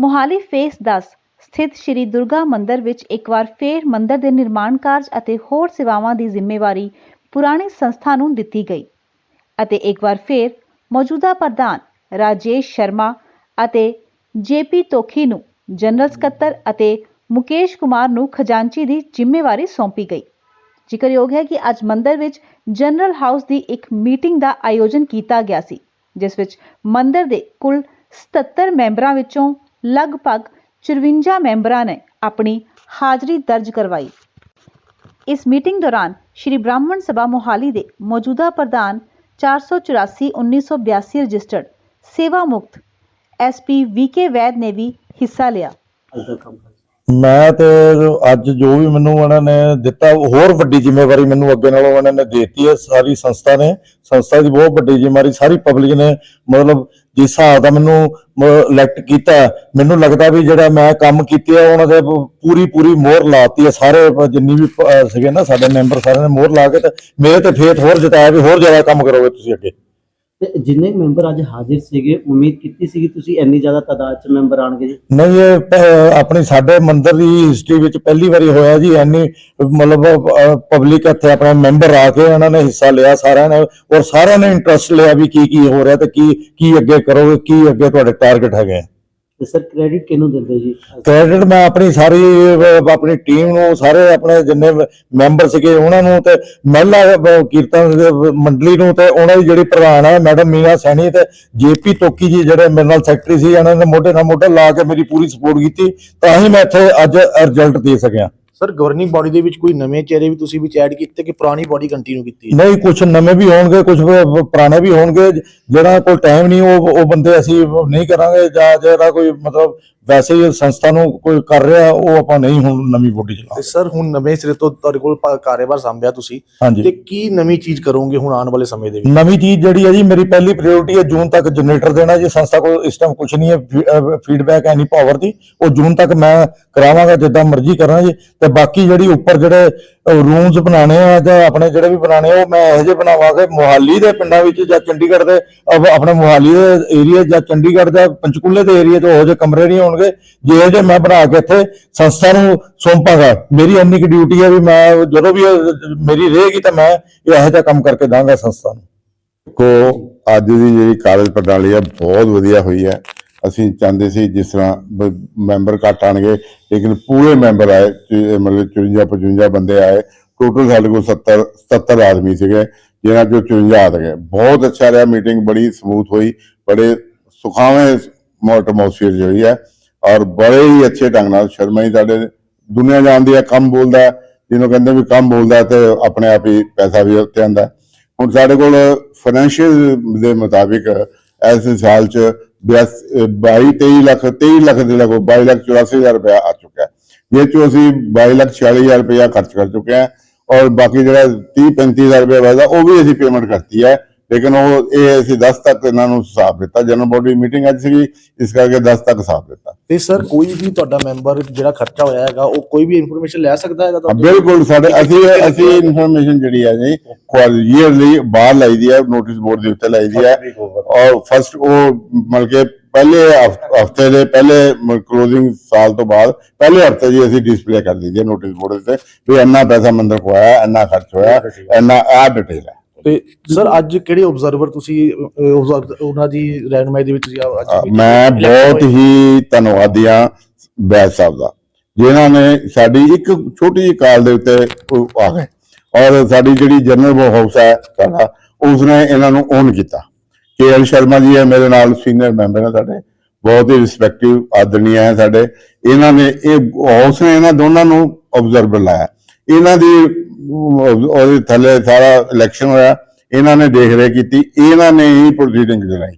Mohali face 10 ਸਥਿਤ ਸ਼੍ਰੀ ਦੁਰਗਾ ਮੰਦਿਰ ਵਿੱਚ ਇੱਕ ਵਾਰ ਫੇਰ ਮੰਦਿਰ ਦੇ ਨਿਰਮਾਣ ਕਾਰਜ ਅਤੇ ਹੋਰ ਸੇਵਾਵਾਂ ਦੀ ਜ਼ਿੰਮੇਵਾਰੀ ਪੁਰਾਣੀ ਸੰਸਥਾ ਨੂੰ ਦਿੱਤੀ ਗਈ ਅਤੇ ਇੱਕ ਵਾਰ ਫੇਰ ਮੌਜੂਦਾ ਪ੍ਰਧਾਨ ਰਾਜੇਸ਼ ਸ਼ਰਮਾ ਅਤੇ ਜੇਪੀ ਤੋਖੀ ਨੂੰ ਜਨਰਲ ਸਕੱਤਰ ਅਤੇ ਮੁਕੇਸ਼ ਕੁਮਾਰ ਨੂੰ ਖਜ਼ਾਨਚੀ ਦੀ ਜ਼ਿੰਮੇਵਾਰੀ ਸੌਂਪੀ ਗਈ। ਜ਼ਿਕਰਯੋਗ ਹੈ ਕਿ ਅੱਜ ਮੰਦਿਰ ਵਿੱਚ ਜਨਰਲ ਹਾਊਸ ਦੀ ਇੱਕ ਮੀਟਿੰਗ ਦਾ ਆਯੋਜਨ ਕੀਤਾ ਗਿਆ ਸੀ, ਜਿਸ ਵਿੱਚ ਮੰਦਿਰ ਦੇ ਕੁੱਲ 77 ਮੈਂਬਰਾਂ ਵਿੱਚੋਂ ਲਗਭਗ 54 ਮੈਂਬਰਾਂ ਨੇ ਆਪਣੀ ਹਾਜ਼ਰੀ ਦਰਜ ਕਰਵਾਈ। ਇਸ ਮੀਟਿੰਗ ਦੌਰਾਨ ਸ਼੍ਰੀ ਬ੍ਰਾਹਮਣ ਸਭਾ ਮੋਹਾਲੀ ਦੇ ਮੌਜੂਦਾ ਪ੍ਰਧਾਨ 484 1982 ਰਜਿਸਟਰਡ ਸੇਵਾ ਮੁਕਤ ਐਸਪੀ ਵੀਕੇ ਵੈਦ ਨੇ ਵੀ ਹਿੱਸਾ ਲਿਆ। ਮੈਂ ਤੇ ਅੱਜ ਜੋ ਵੀ ਮੈਨੂੰ ਉਹਨਾਂ ਨੇ ਦਿੱਤਾ, ਹੋਰ ਵੱਡੀ ਜ਼ਿੰਮੇਵਾਰੀ ਮੈਨੂੰ ਅੱਗੇ ਨਾਲੋਂ ਉਹਨਾਂ ਨੇ ਦੇਤੀ ਹੈ, ਸਾਰੀ ਸੰਸਥਾ ਨੇ। ਸੰਸਥਾ ਦੀ ਬਹੁਤ ਵੱਡੀ ਜ਼ਿੰਮੇਵਾਰੀ, ਸਾਰੀ ਪਬਲਿਕ ਨੇ ਮਤਲਬ ਜਿਸ ਹਿਸਾਬ ਦਾ ਮੈਨੂੰ ਇਲੈਕਟ ਕੀਤਾ, ਮੈਨੂੰ ਲੱਗਦਾ ਵੀ ਜਿਹੜਾ ਮੈਂ ਕੰਮ ਕੀਤੇ ਆ, ਉਹਨਾਂ ਦੇ ਪੂਰੀ ਪੂਰੀ ਮੋਹਰ ਲਾਤੀ ਹੈ ਸਾਰੇ ਜਿੰਨੀ ਵੀ ਸੀਗੇ ਨਾ ਸਾਡੇ ਮੈਂਬਰ, ਸਾਰਿਆਂ ਨੇ ਮੋਹਰ ਲਾ ਕੇ ਤੇ ਮੇਰੇ ਤੇ ਫੇਥ ਹੋਰ ਜਤਾਇਆ ਵੀ ਹੋਰ ਜ਼ਿਆਦਾ ਕੰਮ ਕਰੋਗੇ ਤੁਸੀਂ ਅੱਗੇ। ਤੇ ਜਿੰਨੇ ਮੈਂਬਰ ਅੱਜ ਹਾਜ਼ਰ ਸੀਗੇ, ਉਮੀਦ ਕੀਤੀ ਸੀਗੀ ਤੁਸੀਂ ਇੰਨੀ ਜ਼ਿਆਦਾ ਤਾਦਾਦ ਚ ਮੈਂਬਰ ਆਣਗੇ ਜੀ? ਨਹੀਂ, ਇਹ ਪ- ਆਪਣੀ ਸਾਡੇ ਮੰਦਿਰ ਦੀ ਹਿਸਟਰੀ ਵਿੱਚ ਪਹਿਲੀ ਵਾਰੀ ਹੋਇਆ ਜੀ ਐਨੀ ਮਤਲਬ ਪਬਲਿਕ ਇੱਥੇ ਆਪਣਾ ਮੈਂਬਰ ਆ ਕੇ ਉਹਨਾਂ ਨੇ ਹਿੱਸਾ ਲਿਆ ਸਾਰਿਆਂ ਨੇ ਔਰ ਸਾਰਿਆਂ ਨੇ ਇੰਟਰਸਟ ਲਿਆ ਵੀ ਕੀ ਕੀ ਹੋ ਰਿਹਾ ਤੇ ਕੀ ਕੀ ਅੱਗੇ ਕਰੋਗੇ, ਕੀ ਅੱਗੇ ਤੁਹਾਡੇ ਟਾਰਗੇਟ ਹੈਗੇ ਆ। ਤੇ ਸਰ ਕ੍ਰੈਡਿਟ ਕਿਹਨੂੰ ਦਿੰਦੇ ਜੀ? ਕ੍ਰੈਡਿਟ ਮੈਂ ਆਪਣੀ ਸਾਰੀ ਅਹ, ਆਪਣੀ ਟੀਮ ਨੂੰ ਸਾਰੇ ਆਪਣੇ ਜਿੰਨੇ ਮੈਂਬਰ ਸੀਗੇ ਉਹਨਾਂ ਨੂੰ ਤੇ ਮਹਿਲਾ ਅਹ, ਕੀਰਤਨ ਦੇ ਮੰਡਲੀ ਨੂੰ ਤੇ ਉਹਨਾਂ ਦੀ ਜਿਹੜੀ ਪ੍ਰਧਾਨ ਹੈ ਮੈਡਮ ਮੀਨਾ ਸੈਣੀ ਤੇ ਜੇਪੀ ਤੋਕੀ ਜੀ ਜਿਹੜੇ ਮੇਰੇ ਨਾਲ ਸੈਕਟਰੀ ਸੀ ਇਹਨਾਂ ਨੇ ਮੋਢੇ ਨਾਲ ਮੋਢਾ ਲਾ ਕੇ ਮੇਰੀ ਪੂਰੀ ਸਪੋਰਟ ਕੀਤੀ ਤਾਂ ਹੀ ਮੈਂ ਇੱਥੇ ਅੱਜ ਰਿਜ਼ਲਟ ਦੇ ਸਕਿਆ। ਸਰ ਗਵਰਨਿੰਗ ਬਾਡੀ ਦੇ ਵਿੱਚ ਕੋਈ ਨਵੇਂ ਚਿਹਰੇ ਵੀ ਤੁਸੀਂ ਵਿੱਚ ਐਡ ਕੀਤੇ ਕਿ ਪੁਰਾਣੀ ਬਾਡੀ ਕੰਟੀਨਿਊ ਕੀਤੀ ਨਹੀਂ ਕੁਝ ਨਵੇਂ ਵੀ ਹੋਣਗੇ ਕੁਝ ਪੁਰਾਣੇ ਵੀ ਹੋਣਗੇ। ਜਿਹੜਾ ਕੋਲ ਟਾਈਮ ਨਹੀਂ, ਉਹ ਉਹ ਬੰਦੇ ਅਸੀਂ ਨਹੀਂ ਕਰਾਂਗੇ ਜਾਂ ਜਿਹੜਾ ਕੋਈ ਮਤਲਬ ਵੈਸੇ ਹੀ ਸੰਸਥਾ ਨੂੰ ਕੋਈ ਕਰ ਰਿਹਾ ਉਹ ਆਪਾਂ ਨਹੀਂ ਹੁਣ ਨਵੀਂ ਬੋਡੀ ਤੇ ਸਰ ਹੁਣ ਨਵੇਂ ਸਿਰੇ ਤੋਂ ਤੁਹਾਡੇ ਕੋਲ ਪ- ਕਾਰੋਬਾਰ ਸੰਭਿਆ ਤੁਸੀਂ ਤੇ ਹਾਂਜੀ ਕੀ ਨਵੀਂ ਚੀਜ਼ ਕਰੋਗੇ ਹੁਣ ਆਉਣ ਵਾਲੇ ਸਮੇਂ ਦੇ ਵਿੱਚ? ਨਵੀਂ ਚੀਜ਼ ਜਿਹੜੀ ਹੈ ਜੀ ਮੇਰੀ ਪਹਿਲੀ ਪ੍ਰਾਇੋਰਟੀ ਹੈ ਜੂਨ ਤੱਕ ਜਨਰੇਟਰ ਦੇਣਾ ਜੀ। ਸੰਸਥਾ ਕੋਲ ਇਸ ਟਾਈਮ ਕੁਝ ਨਹੀਂ ਹੈ ਫੀਡਬੈਕ ਹੈ ਨਹੀਂ ਪਾਵਰ ਦੀ। ਉਹ ਜੂਨ ਤੱਕ ਮੈਂ ਕਰਾਵਾਂਗਾ ਜਿੱਦਾਂ ਮਰਜ਼ੀ ਕਰਾਂ ਜੀ। ਤੇ ਬਾਕੀ ਜਿਹੜੀ ਉੱਪਰ ਜਿਹੜੇ ਰੂਮਸ ਬਣਾਣੇ ਆ ਜਾਂ ਆਪਣੇ ਜਿਹੜੇ ਵੀ ਬਣਾਣੇ ਉਹ ਮੈਂ ਇਹੋ ਜਿਹੇ ਬਣਾਵਾਂਗੇ ਮੋਹਾਲੀ ਦੇ ਪਿੰਡਾਂ ਵਿੱਚ ਜਾਂ ਚੰਡੀਗੜ੍ਹ ਦੇ ਆਪਣੇ ਮੋਹਾਲੀ ਦੇ ਏਰੀਆ ਜਾਂ ਚੰਡੀਗੜ੍ਹ ਦਾ ਪੰਚਕੂਲੇ ਦੇ ਏਰੀਆ 'ਚ ਉਹੋ ਜਿਹੇ ਕਮਰੇ ਨਹੀਂ ਹੋਣਗੇ। ਜੇ ਇਹੋ ਜਿਹੇ ਮੈਂ ਬਣਾ ਕੇ ਇੱਥੇ ਸੰਸਥਾ ਨੂੰ ਸੌਂਪਾਂਗਾ, ਮੇਰੀ ਇੰਨੀ ਕੁ ਡਿਊਟੀ ਹੈ ਵੀ ਮੈਂ ਜਦੋਂ ਵੀ ਮੇਰੀ ਰਹੇਗੀ ਤਾਂ ਮੈਂ ਇਹ ਇਹੋ ਜਿਹਾ ਕੰਮ ਕਰਕੇ ਦਾਂਗਾ ਸੰਸਥਾ ਨੂੰ। ਕੋ ਅੱਜ ਦੀ ਜਿਹੜੀ ਕਾਰਜ ਪ੍ਰਣਾਲੀ ਹੈ ਬਹੁਤ ਵਧੀਆ ਹੋਈ ਹੈ ਅਸੀਂ ਚਾਹੁੰਦੇ ਸੀ ਜਿਸ ਤਰ੍ਹਾਂ ਮੈਂਬਰ ਘੱਟ ਆਣਗੇ ਲੇਕਿਨ ਪੂਰੇ ਮੈਂਬਰ ਆਏ ਮਤਲਬ 54 55 ਬੰਦੇ ਆਏ। ਟੋਟਲ ਸਾਡੇ ਕੋਲ 70 77 ਆਦਮੀ ਸੀਗੇ ਜਿਹਨਾਂ ਚੋਂ 54 ਆ ਗਏ ਬਹੁਤ ਅੱਛਾ ਰਿਹਾ, ਮੀਟਿੰਗ ਬੜੀ ਸਮੂਥ ਹੋਈ, ਬੜੇ ਸੁਖਾਵੇਂ ਐਟਮੋਸਫੀਅਰ ਜੋ ਹੋਈ ਹੈ, ਔਰ ਬੜੇ ਹੀ ਅੱਛੇ ਢੰਗ ਨਾਲ ਸ਼ਰਮਾ ਜੀ ਸਾਡੇ ਦੁਨੀਆ ਜਾਣਦੀ ਹੈ, ਕੰਮ ਬੋਲਦਾ, ਜਿਹਨੂੰ ਕਹਿੰਦੇ ਵੀ ਕੰਮ ਬੋਲਦਾ ਹੈ ਤੇ ਆਪਣੇ ਆਪ ਹੀ ਪੈਸਾ ਵੀ ਉੱਤੇ ਆਉਂਦਾ। ਹੁਣ ਸਾਡੇ ਕੋਲ ਫਾਈਨੈਂਸ਼ੀਅਲ ਦੇ ਮੁਤਾਬਿਕ ਇਸ ਸਾਲ ਚ 22 23 ਲੱਖ 23 ਲੱਖ ਦੇ ਲਗੋ 22 ਲੱਖ 84 ਹਜ਼ਾਰ ਰੁਪਇਆ ਆ ਚੁੱਕਾ ਹੈ। ਜਿਸ ਚੋਂ ਅਸੀਂ 22 ਲੱਖ 46 ਹਜ਼ਾਰ ਰੁਪਇਆ ਖਰਚ ਕਰ ਚੁੱਕੇ ਹਾਂ ਔਰ ਬਾਕੀ ਜਿਹੜਾ 30 35 ਹਜ਼ਾਰ ਰੁਪਇਆ ਬਚਦਾ ਉਹ ਵੀ ਅਸੀਂ ਪੇਮੈਂਟ ਕਰਤੀ ਹੈ। ਲੇਕਿਨ ਉਹ ਇਹ ਅਸੀਂ 10 ਤੱਕ ਇਹਨਾਂ ਨੂੰ ਹਿਸਾਬ ਦਿੱਤਾ ਜਨਰਲ ਬੋਡੀ ਮੀਟਿੰਗ ਅੱਜ ਸੀਗੀ ਇਸ ਕਰਕੇ 10 ਤੱਕ ਹਿਸਾਬ ਦਿੱਤਾ। ਤੇ ਸਰ ਕੋਈ ਵੀ ਤੁਹਾਡਾ ਮੈਂਬਰ ਜਿਹੜਾ ਖਰਚਾ ਹੋਇਆ ਹੈਗਾ ਉਹ ਕੋਈ ਵੀ ਇਨਫੋਰਮੇਸ਼ਨ ਲੈ ਸਕਦਾ ਹੈਗਾ ਤੁਹਾਡੇ ਬਿਲਕੁਲ ਸਾਡੇ ਅਸੀਂ ਅਸੀਂ ਇਨਫੋਰਮੇਸ਼ਨ ਜਿਹੜੀ ਹੈ ਜੀ ਈਅਰਲੀ ਬਾਹਰ ਲਾਈ ਦੀ ਹੈ ਨੋਟਿਸ ਬੋਰਡ ਦੇ ਉੱਤੇ ਲਾਈ ਦੀ ਹੈ। ਔਰ ਫਸਟ ਉਹ ਮਤਲਬ ਕਿ ਪਹਿਲੇ ਹਫ਼ਤੇ ਦੇ ਪਹਿਲੇ ਕਲੋਜ਼ਿੰਗ ਸਾਲ ਤੋਂ ਬਾਅਦ ਪਹਿਲੇ ਹਫ਼ਤੇ ਜੀ ਅਸੀਂ ਡਿਸਪਲੇ ਕਰ ਦਿੱਤੀ ਹੈ ਨੋਟਿਸ ਬੋਰਡ ਤੇ ਵੀ ਇੰਨਾ ਪੈਸਾ ਮੰਦਰ ਕੋ ਆਇਆ ਇੰਨਾ ਖਰਚ ਹੋਇਆ ਇੰਨਾ ਆ ਡਿਟੇਲ ਹੈ। ਤੇ ਸਰ ਅੱਜ ਕਿਹੜੇ ਆਬਜ਼ਰਵਰ ਤੁਸੀਂ ਅਹ, observe- ਉਹਨਾਂ ਦੀ ਰਹਿਨਮਾਈ ਦੇ ਵਿੱਚ ਤੁਸੀਂ ਅੱਜ meeting ਮੈਂ ਬਹੁਤ? ਹੀ ਧੰਨਵਾਦੀ ਹਾਂ ਬੈਦ ਸਾਹਿਬ ਦਾ ਜਿਨ੍ਹਾਂ ਨੇ ਸਾਡੀ ਇੱਕ ਛੋਟੀ ਜਿਹੀ ਕਾਲ ਦੇ ਉੱਤੇ ਉਹ ਆ ਗਏ ਔਰ ਸਾਡੀ ਜਿਹੜੀ ਜਨਰਲ ਹਾਊਸ ਹੈ ਸਾਡਾ ਉਸਨੇ ਇਹਨਾਂ ਨੂੰ ਓਨ ਕੀਤਾ। ਕੇ ਐਲ ਸ਼ਰਮਾ ਜੀ ਹੈ ਮੇਰੇ ਨਾਲ ਸੀਨੀਅਰ ਮੈਂਬਰ ਹੈ ਸਾਡੇ ਬਹੁਤ ਹੀ ਰਿਸਪੈਕਟਿਵ ਆਦਰਨੀय ਹੈ ਸਾਡੇ। ਇਹਨਾਂ ਨੇ ਇਹ ਹਾਊਸ ਨੇ ਇਹਨਾਂ ਦੋਨਾਂ ਨੂੰ ਆਬਜ਼ਰਵਰ ਲਾਇਆ। ਇਹਨਾਂ ਦੀ ਉਹਦੇ ਥੱਲੇ ਸਾਰਾ ਇਲੈਕਸ਼ਨ ਹੋਇਆ, ਇਹਨਾਂ ਨੇ ਦੇਖ ਰੇਖ ਕੀਤੀ, ਇਹਨਾਂ ਨੇ ਹੀ ਪ੍ਰੋਸੀਡਿੰਗ ਚਲਾਈ।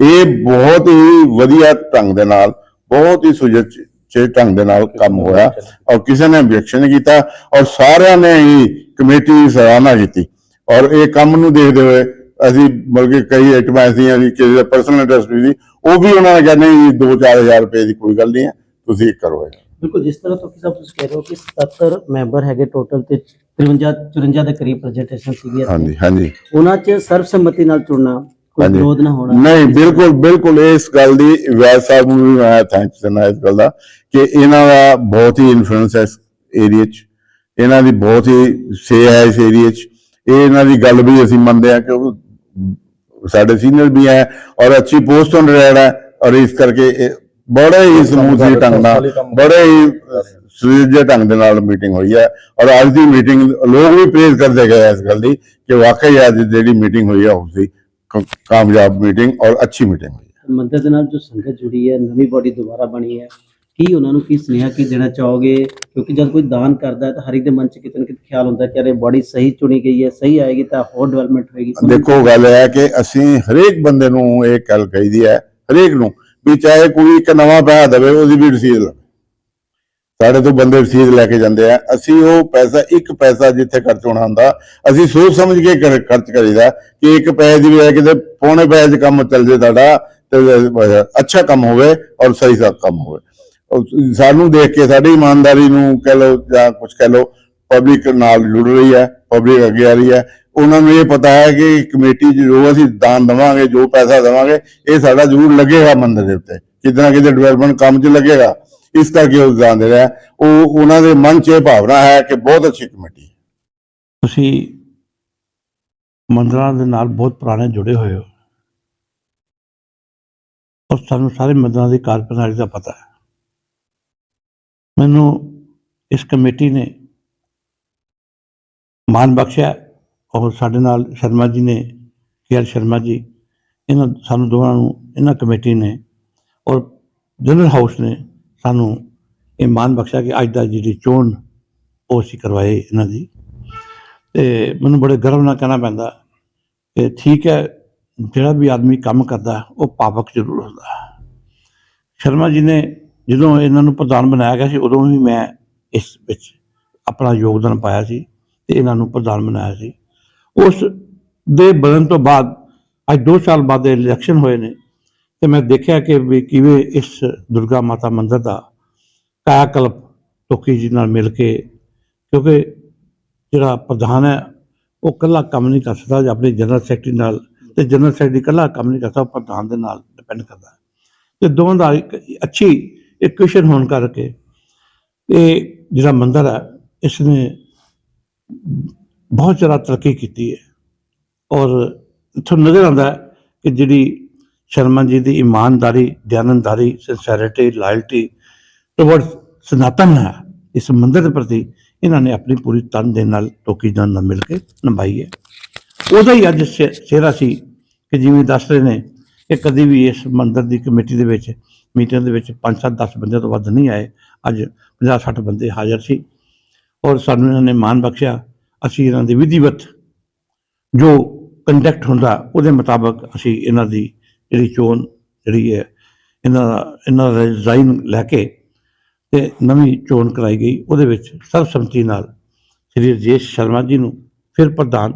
ਇਹ ਬਹੁਤ ਹੀ ਵਧੀਆ ਢੰਗ ਦੇ ਨਾਲ, ਬਹੁਤ ਹੀ ਸੁਚੱਜੇ ਢੰਗ ਦੇ ਨਾਲ ਕੰਮ ਹੋਇਆ ਔਰ ਕਿਸੇ ਨੇ objection ਨਹੀਂ ਕੀਤਾ ਔਰ ਸਾਰਿਆਂ ਨੇ ਹੀ ਕਮੇਟੀ ਦੀ ਸਰਾਹਨਾ ਕੀਤੀ। ਔਰ ਇਹ ਕੰਮ ਨੂੰ ਦੇਖਦੇ ਹੋਏ ਅਸੀਂ ਬਲਕਿ ਕਈ ਆਈਟਮਾਂ ਐਸੀਆਂ ਸੀ, ਕਿਸੇ ਦਾ ਪਰਸਨਲ ਇੰਟਰਸਟ ਵੀ ਸੀ, ਉਹ ਵੀ ਉਹਨਾਂ ਨੇ ਕਿਹਾ, ਨਹੀਂ 2-4000 ਰੁਪਏ ਦੀ ਕੋਈ ਗੱਲ ਨਹੀਂ ਹੈ, ਤੁਸੀਂ ਕਰੋ ਇਹ। ਬਿਲਕੁਲ ਜਿਸ ਤਰ੍ਹਾਂ ਤੋਂ ਸਾਹਿਬ ਤੁਸੀਂ ਕਹਿ ਰਹੇ ਹੋ ਕਿ 77 ਮੈਂਬਰ ਹੈਗੇ ਟੋਟਲ ਤੇ 53 54 ਦੇ ਕਰੀਬ ਪ੍ਰੈਜੈਂਟੇਸ਼ਨ ਸੀਗੀ ਹਾਂਜੀ ਹਾਂਜੀ। ਉਹਨਾਂ 'ਚ ਸਰਬਸੰਮਤੀ ਨਾਲ ਚੁਣਨਾ ਕੋਈ। ਵਿਰੋਧ ਨਾ ਹੋਣਾ। ਨਹੀਂ ਬਿਲਕੁਲ ਬਿਲਕੁਲ ਇਸ ਗੱਲ ਦੀ ਵੈਦ ਸਾਹਿਬ ਨੂੰ ਵੀ ਮੈਂ ਥੈਂਕਸ ਕਰਨਾ ਇਸ ਗੱਲ ਦਾ ਕਿ ਇਹਨਾਂ ਦਾ ਬਹੁਤ ਹੀ ਇਨਫਲੂਐਂਸ ਹੈ ਇਸ ਏਰੀਆ 'ਚ। ਇਹਨਾਂ ਦੀ ਬਹੁਤ ਹੀ ਸੇ ਹੈ ਇਸ ਏਰੀਆ 'ਚ। ਇਹ ਇਹਨਾਂ ਦੀ ਗੱਲ ਵੀ ਅਸੀਂ ਮੰਨਦੇ ਹਾਂ ਕਿਉਂਕਿ ਸਾਡੇ ਸੀਨੀਅਰ ਵੀ ਹੈ ਔਰ ਅੱਛੀ ਪੋਸਟ ਔਨ ਰਿਹਾ ਹੈ ਔਰ ਇਸ ਕਰਕੇ ਬੜੇ ਹੀ ਸਮੂਥਲੀ ਢੰਗ ਨਾਲ ਬੜੇ ਹੀ ਸੁਚੱਜੇ ਢੰਗ ਦੇ ਨਾਲ ਮੀਟਿੰਗ ਹੋਈ ਹੈ। ਔਰ ਅੱਜ ਦੀ ਮੀਟਿੰਗ ਲੋਕ ਵੀ ਪ੍ਰੇਜ਼ ਕਰਦੇ ਗਏ ਇਸ ਗੱਲ ਦੀ ਕਿ ਵਾਕਈ ਅੱਜ ਜਿਹੜੀ ਮੀਟਿੰਗ ਹੋਈ ਹੈ ਉਹ ਸੀ ਕ- ਕਾਮਯਾਬ ਮੀਟਿੰਗ ਔਰ ਅੱਛੀ ਮੀਟਿੰਗ ਹੋਈ ਹੈ। ਮੰਦਰ ਦੇ ਨਾਲ ਜੋ ਸੰਗਤ ਜੁੜੀ ਹੈ ਨਵੀਂ ਬੋਡੀ ਦੁਬਾਰਾ ਬਣੀ ਹੈ ਕੀ ਉਹਨਾਂ ਨੂੰ ਕੀ ਸੁਨੇਹਾ ਕੀ ਦੇਣਾ ਚਾਹੋਗੇ? ਕਿਉਂਕਿ ਜਦ ਕੋਈ ਦਾਨ ਕਰਦਾ ਹੈ ਤਾਂ ਹਰ ਇੱਕ ਦੇ ਮਨ 'ਚ ਕਿਤੇ ਨਾ ਕਿਤੇ ਖਿਆਲ ਹੁੰਦਾ ਕਿ ਅਰੇ ਬੋਡੀ ਸਹੀ ਚੁਣੀ ਗਈ ਹੈ ਸਹੀ ਆਏਗੀ ਤਾਂ ਹੋਰ ਡਿਵੈਲਪਮੈਂਟ ਹੋਏਗੀ। ਦੇਖੋ ਗੱਲ ਹੈ ਕਿ ਅਸੀਂ ਹਰੇਕ ਬੰਦੇ ਨੂੰ ਇਹ ਗੱਲ ਕਹੀਦੀ ਹੈ ਹਰੇਕ ਨੂੰ ਵੀ ਚਾਹੇ ਕੋਈ ਇੱਕ ਨਵਾਂ ਪੈਸਾ ਦੇਵੇ, ਉਹਦੀ ਵੀ ਰਸੀਦ ਲਵੇ। ਸਾਡੇ ਤੋਂ ਬੰਦੇ ਰਸੀਦ ਲੈ ਕੇ ਜਾਂਦੇ ਆ। ਅਸੀਂ ਉਹ ਪੈਸਾ, ਇੱਕ ਪੈਸਾ ਜਿੱਥੇ ਖਰਚ ਹੋਣਾ ਹੁੰਦਾ, ਅਸੀਂ ਸੋਚ ਸਮਝ ਕੇ ਖਰਚ ਕਰੀਦਾ ਕਿ ਇੱਕ ਪੈਸੇ ਦੀ ਬਜਾਏ ਕਿਤੇ ਪੌਣੇ ਪੈਸੇ 'ਚ ਕੰਮ ਚੱਲ ਜੇ ਤੁਹਾਡਾ, ਤੇ ਅੱਛਾ ਕੰਮ ਹੋਵੇ ਔਰ ਸਹੀ ਸਾ, ਕੰਮ ਹੋਵੇ। ਸਾਨੂੰ ਦੇਖ ਕੇ ਸਾਡੀ ਇਮਾਨਦਾਰੀ ਨੂੰ ਕਹਿ ਲਓ ਜਾਂ ਕੁਝ ਕਹਿ ਲਓ ਪਬਲਿਕ ਨਾਲ ਜੁੜ ਰਹੀ ਹੈ ਪਬਲਿਕ ਅੱਗੇ ਆ ਰਹੀ ਹੈ। ਉਹਨਾਂ ਨੂੰ ਇਹ ਪਤਾ ਹੈ ਕਿ ਕਮੇਟੀ 'ਚ ਜੋ ਅਸੀਂ ਦਾਨ ਦੇਵਾਂਗੇ, ਜੋ ਪੈਸਾ ਦੇਵਾਂਗੇ, ਇਹ ਸਾਡਾ ਜ਼ਰੂਰ ਲੱਗੇਗਾ ਮੰਦਰ ਦੇ ਉੱਤੇ। ਕਿਤੇ ਨਾ ਕਿਤੇ ਡਿਵੈਲਪਮੈਂਟ ਕੰਮ 'ਚ ਲੱਗੇਗਾ, ਇਸ ਕਰਕੇ ਉਹ ਦਾਨ ਦੇ ਰਿਹਾ। ਉਹ ਉਹਨਾਂ ਦੇ ਮਨ 'ਚ ਇਹ ਭਾਵਨਾ ਹੈ ਕਿ ਬਹੁਤ ਅੱਛੀ ਕਮੇਟੀ ਤੁਸੀਂ ਮੰਦਰਾਂ ਦੇ ਨਾਲ ਬਹੁਤ ਪੁਰਾਣੇ ਜੁੜੇ ਹੋਏ ਹੋ। ਔਰ ਸਾਨੂੰ ਸਾਰੇ ਮੰਦਰਾਂ ਦੀ ਕਾਰਜਪ੍ਰਣਾਲੀ ਦਾ ਪਤਾ ਹੈ। ਮੈਨੂੰ ਇਸ ਕਮੇਟੀ ਨੇ ਮਾਨ ਬਖਸ਼ਿਆ। ਔਰ ਸਾਡੇ ਨਾਲ ਸ਼ਰਮਾ ਜੀ ਨੇ, ਕੇ ਸ਼ਰਮਾ ਜੀ, ਇਹਨਾਂ ਸਾਨੂੰ ਦੋਵਾਂ ਨੂੰ, ਇਹਨਾਂ ਕਮੇਟੀ ਨੇ ਔਰ ਜਨਰਲ ਹਾਊਸ ਨੇ ਸਾਨੂੰ ਇਹ ਮਾਨ ਬਖਸ਼ਿਆ ਕਿ ਅੱਜ ਦਾ ਜਿਹੜੀ ਚੋਣ ਉਹ ਅਸੀਂ ਕਰਵਾਏ ਇਹਨਾਂ ਦੀ। ਤੇ ਮੈਨੂੰ ਬੜੇ ਗਰਵ ਨਾਲ ਕਹਿਣਾ ਪੈਂਦਾ ਕਿ ਠੀਕ ਹੈ, ਜਿਹੜਾ ਵੀ ਆਦਮੀ ਕੰਮ ਕਰਦਾ, ਉਹ ਪਾਵਕ ਜ਼ਰੂਰ ਹੁੰਦਾ। ਸ਼ਰਮਾ ਜੀ ਨੇ ਜਦੋਂ ਇਹਨਾਂ ਨੂੰ ਪ੍ਰਧਾਨ ਬਣਾਇਆ ਗਿਆ ਸੀ, ਉਦੋਂ ਵੀ ਮੈਂ ਇਸ ਵਿੱਚ ਆਪਣਾ ਯੋਗਦਾਨ ਪਾਇਆ ਸੀ ਤੇ ਇਹਨਾਂ ਨੂੰ ਪ੍ਰਧਾਨ ਬਣਾਇਆ ਸੀ। ਉਸ ਦੇ ਬਣਨ ਤੋਂ ਬਾਅਦ ਅੱਜ 2 ਸਾਲ ਬਾਅਦ ਇਲੈਕਸ਼ਨ ਹੋਏ ਨੇ, ਤੇ ਮੈਂ ਦੇਖਿਆ ਕਿ ਵੀ ਕਿਵੇਂ ਇਸ ਦੁਰਗਾ ਮਾਤਾ ਮੰਦਿਰ ਦਾ ਕਾਇਆਕਲਪ ਟੋਕੀ ਜੀ ਨਾਲ ਮਿਲ ਕੇ, ਕਿਉਂਕਿ ਜਿਹੜਾ ਪ੍ਰਧਾਨ ਹੈ, ਉਹ ਇਕੱਲਾ ਕੰਮ ਨਹੀਂ ਕਰ ਸਕਦਾ, ਆਪਣੇ ਜਨਰਲ ਸੈਕਟਰੀ ਨਾਲ, ਤੇ ਜਨਰਲ ਸੈਕਟਰੀ ਇਕੱਲਾ ਕੰਮ ਨਹੀਂ ਕਰਦਾ ਪ੍ਰਧਾਨ ਦੇ ਨਾਲ ਡਿਪੈਂਡ ਕਰਦਾ ਹੈ। ਤੇ ਦੋਵਾਂ ਦਾ ਇੱਕ ਅੱਛੀ ਇਕੁਏਸ਼ਨ ਹੋਣ ਕਰਕੇ ਇਹ ਜਿਹੜਾ ਮੰਦਿਰ ਹੈ ਇਸ ਨੇ ਬਹੁਤ ਜ਼ਿਆਦਾ ਤਰੱਕੀ ਕੀਤੀ ਹੈ। ਔਰ ਇੱਥੋਂ ਨਜ਼ਰ ਆਉਂਦਾ ਹੈ ਕਿ ਜਿਹੜੀ ਸ਼ਰਮਾ ਜੀ ਦੀ ਇਮਾਨਦਾਰੀ ਦਿਆਨੰਦਾਰੀ ਸਿੰਸੈਰਿਟੀ ਲਾਇਲਟੀ ਟਵਰਡ ਸਨਾਤਨ ਹੈ, ਇਸ ਮੰਦਰ ਦੇ ਪ੍ਰਤੀ ਇਹਨਾਂ ਨੇ ਆਪਣੀ ਪੂਰੀ ਤਨ ਦੇ ਨਾਲ ਟੋਕੀ ਜਾਨ ਨਾਲ ਮਿਲ ਕੇ ਨਿਭਾਈ ਹੈ। ਉਹਦਾ ਹੀ ਅੱਜ ਚਿਹਰਾ ਸੀ ਕਿ ਜਿਵੇਂ ਦੱਸ ਰਹੇ ਨੇ ਕਿ ਕਦੀ ਵੀ ਇਸ ਮੰਦਰ ਦੀ ਕਮੇਟੀ ਦੇ ਵਿੱਚ, ਮੀਟਿੰਗ ਦੇ ਵਿੱਚ 5-7 10 ਬੰਦੇ ਤੋਂ ਵੱਧ ਨਹੀਂ ਆਏ। ਅੱਜ 50-60 ਬੰਦੇ ਹਾਜ਼ਰ ਸੀ। ਔਰ ਸਾਨੂੰ ਇਹਨਾਂ ਨੇ ਮਾਣ ਬਖਸ਼ਿਆ ਅਸੀਂ ਇਹਨਾਂ ਦੀ ਵਿਧੀਵਤ ਜੋ ਕੰਡਕਟ ਹੁੰਦਾ, ਉਹਦੇ ਮੁਤਾਬਕ ਅਸੀਂ ਇਹਨਾਂ ਦੀ ਜਿਹੜੀ ਚੋਣ ਜਿਹੜੀ ਹੈ, ਇਹਨਾਂ ਦਾ ਇਹਨਾਂ ਦਾ ਰਿਜ਼ਾਈਨ ਲੈ ਕੇ ਤੇ ਨਵੀਂ ਚੋਣ ਕਰਾਈ ਗਈ। ਉਹਦੇ ਵਿੱਚ ਸਰਬਸੰਮਤੀ ਨਾਲ ਸ੍ਰੀ ਰਜੇਸ਼ ਸ਼ਰਮਾ ਜੀ ਨੂੰ ਫਿਰ ਪ੍ਰਧਾਨ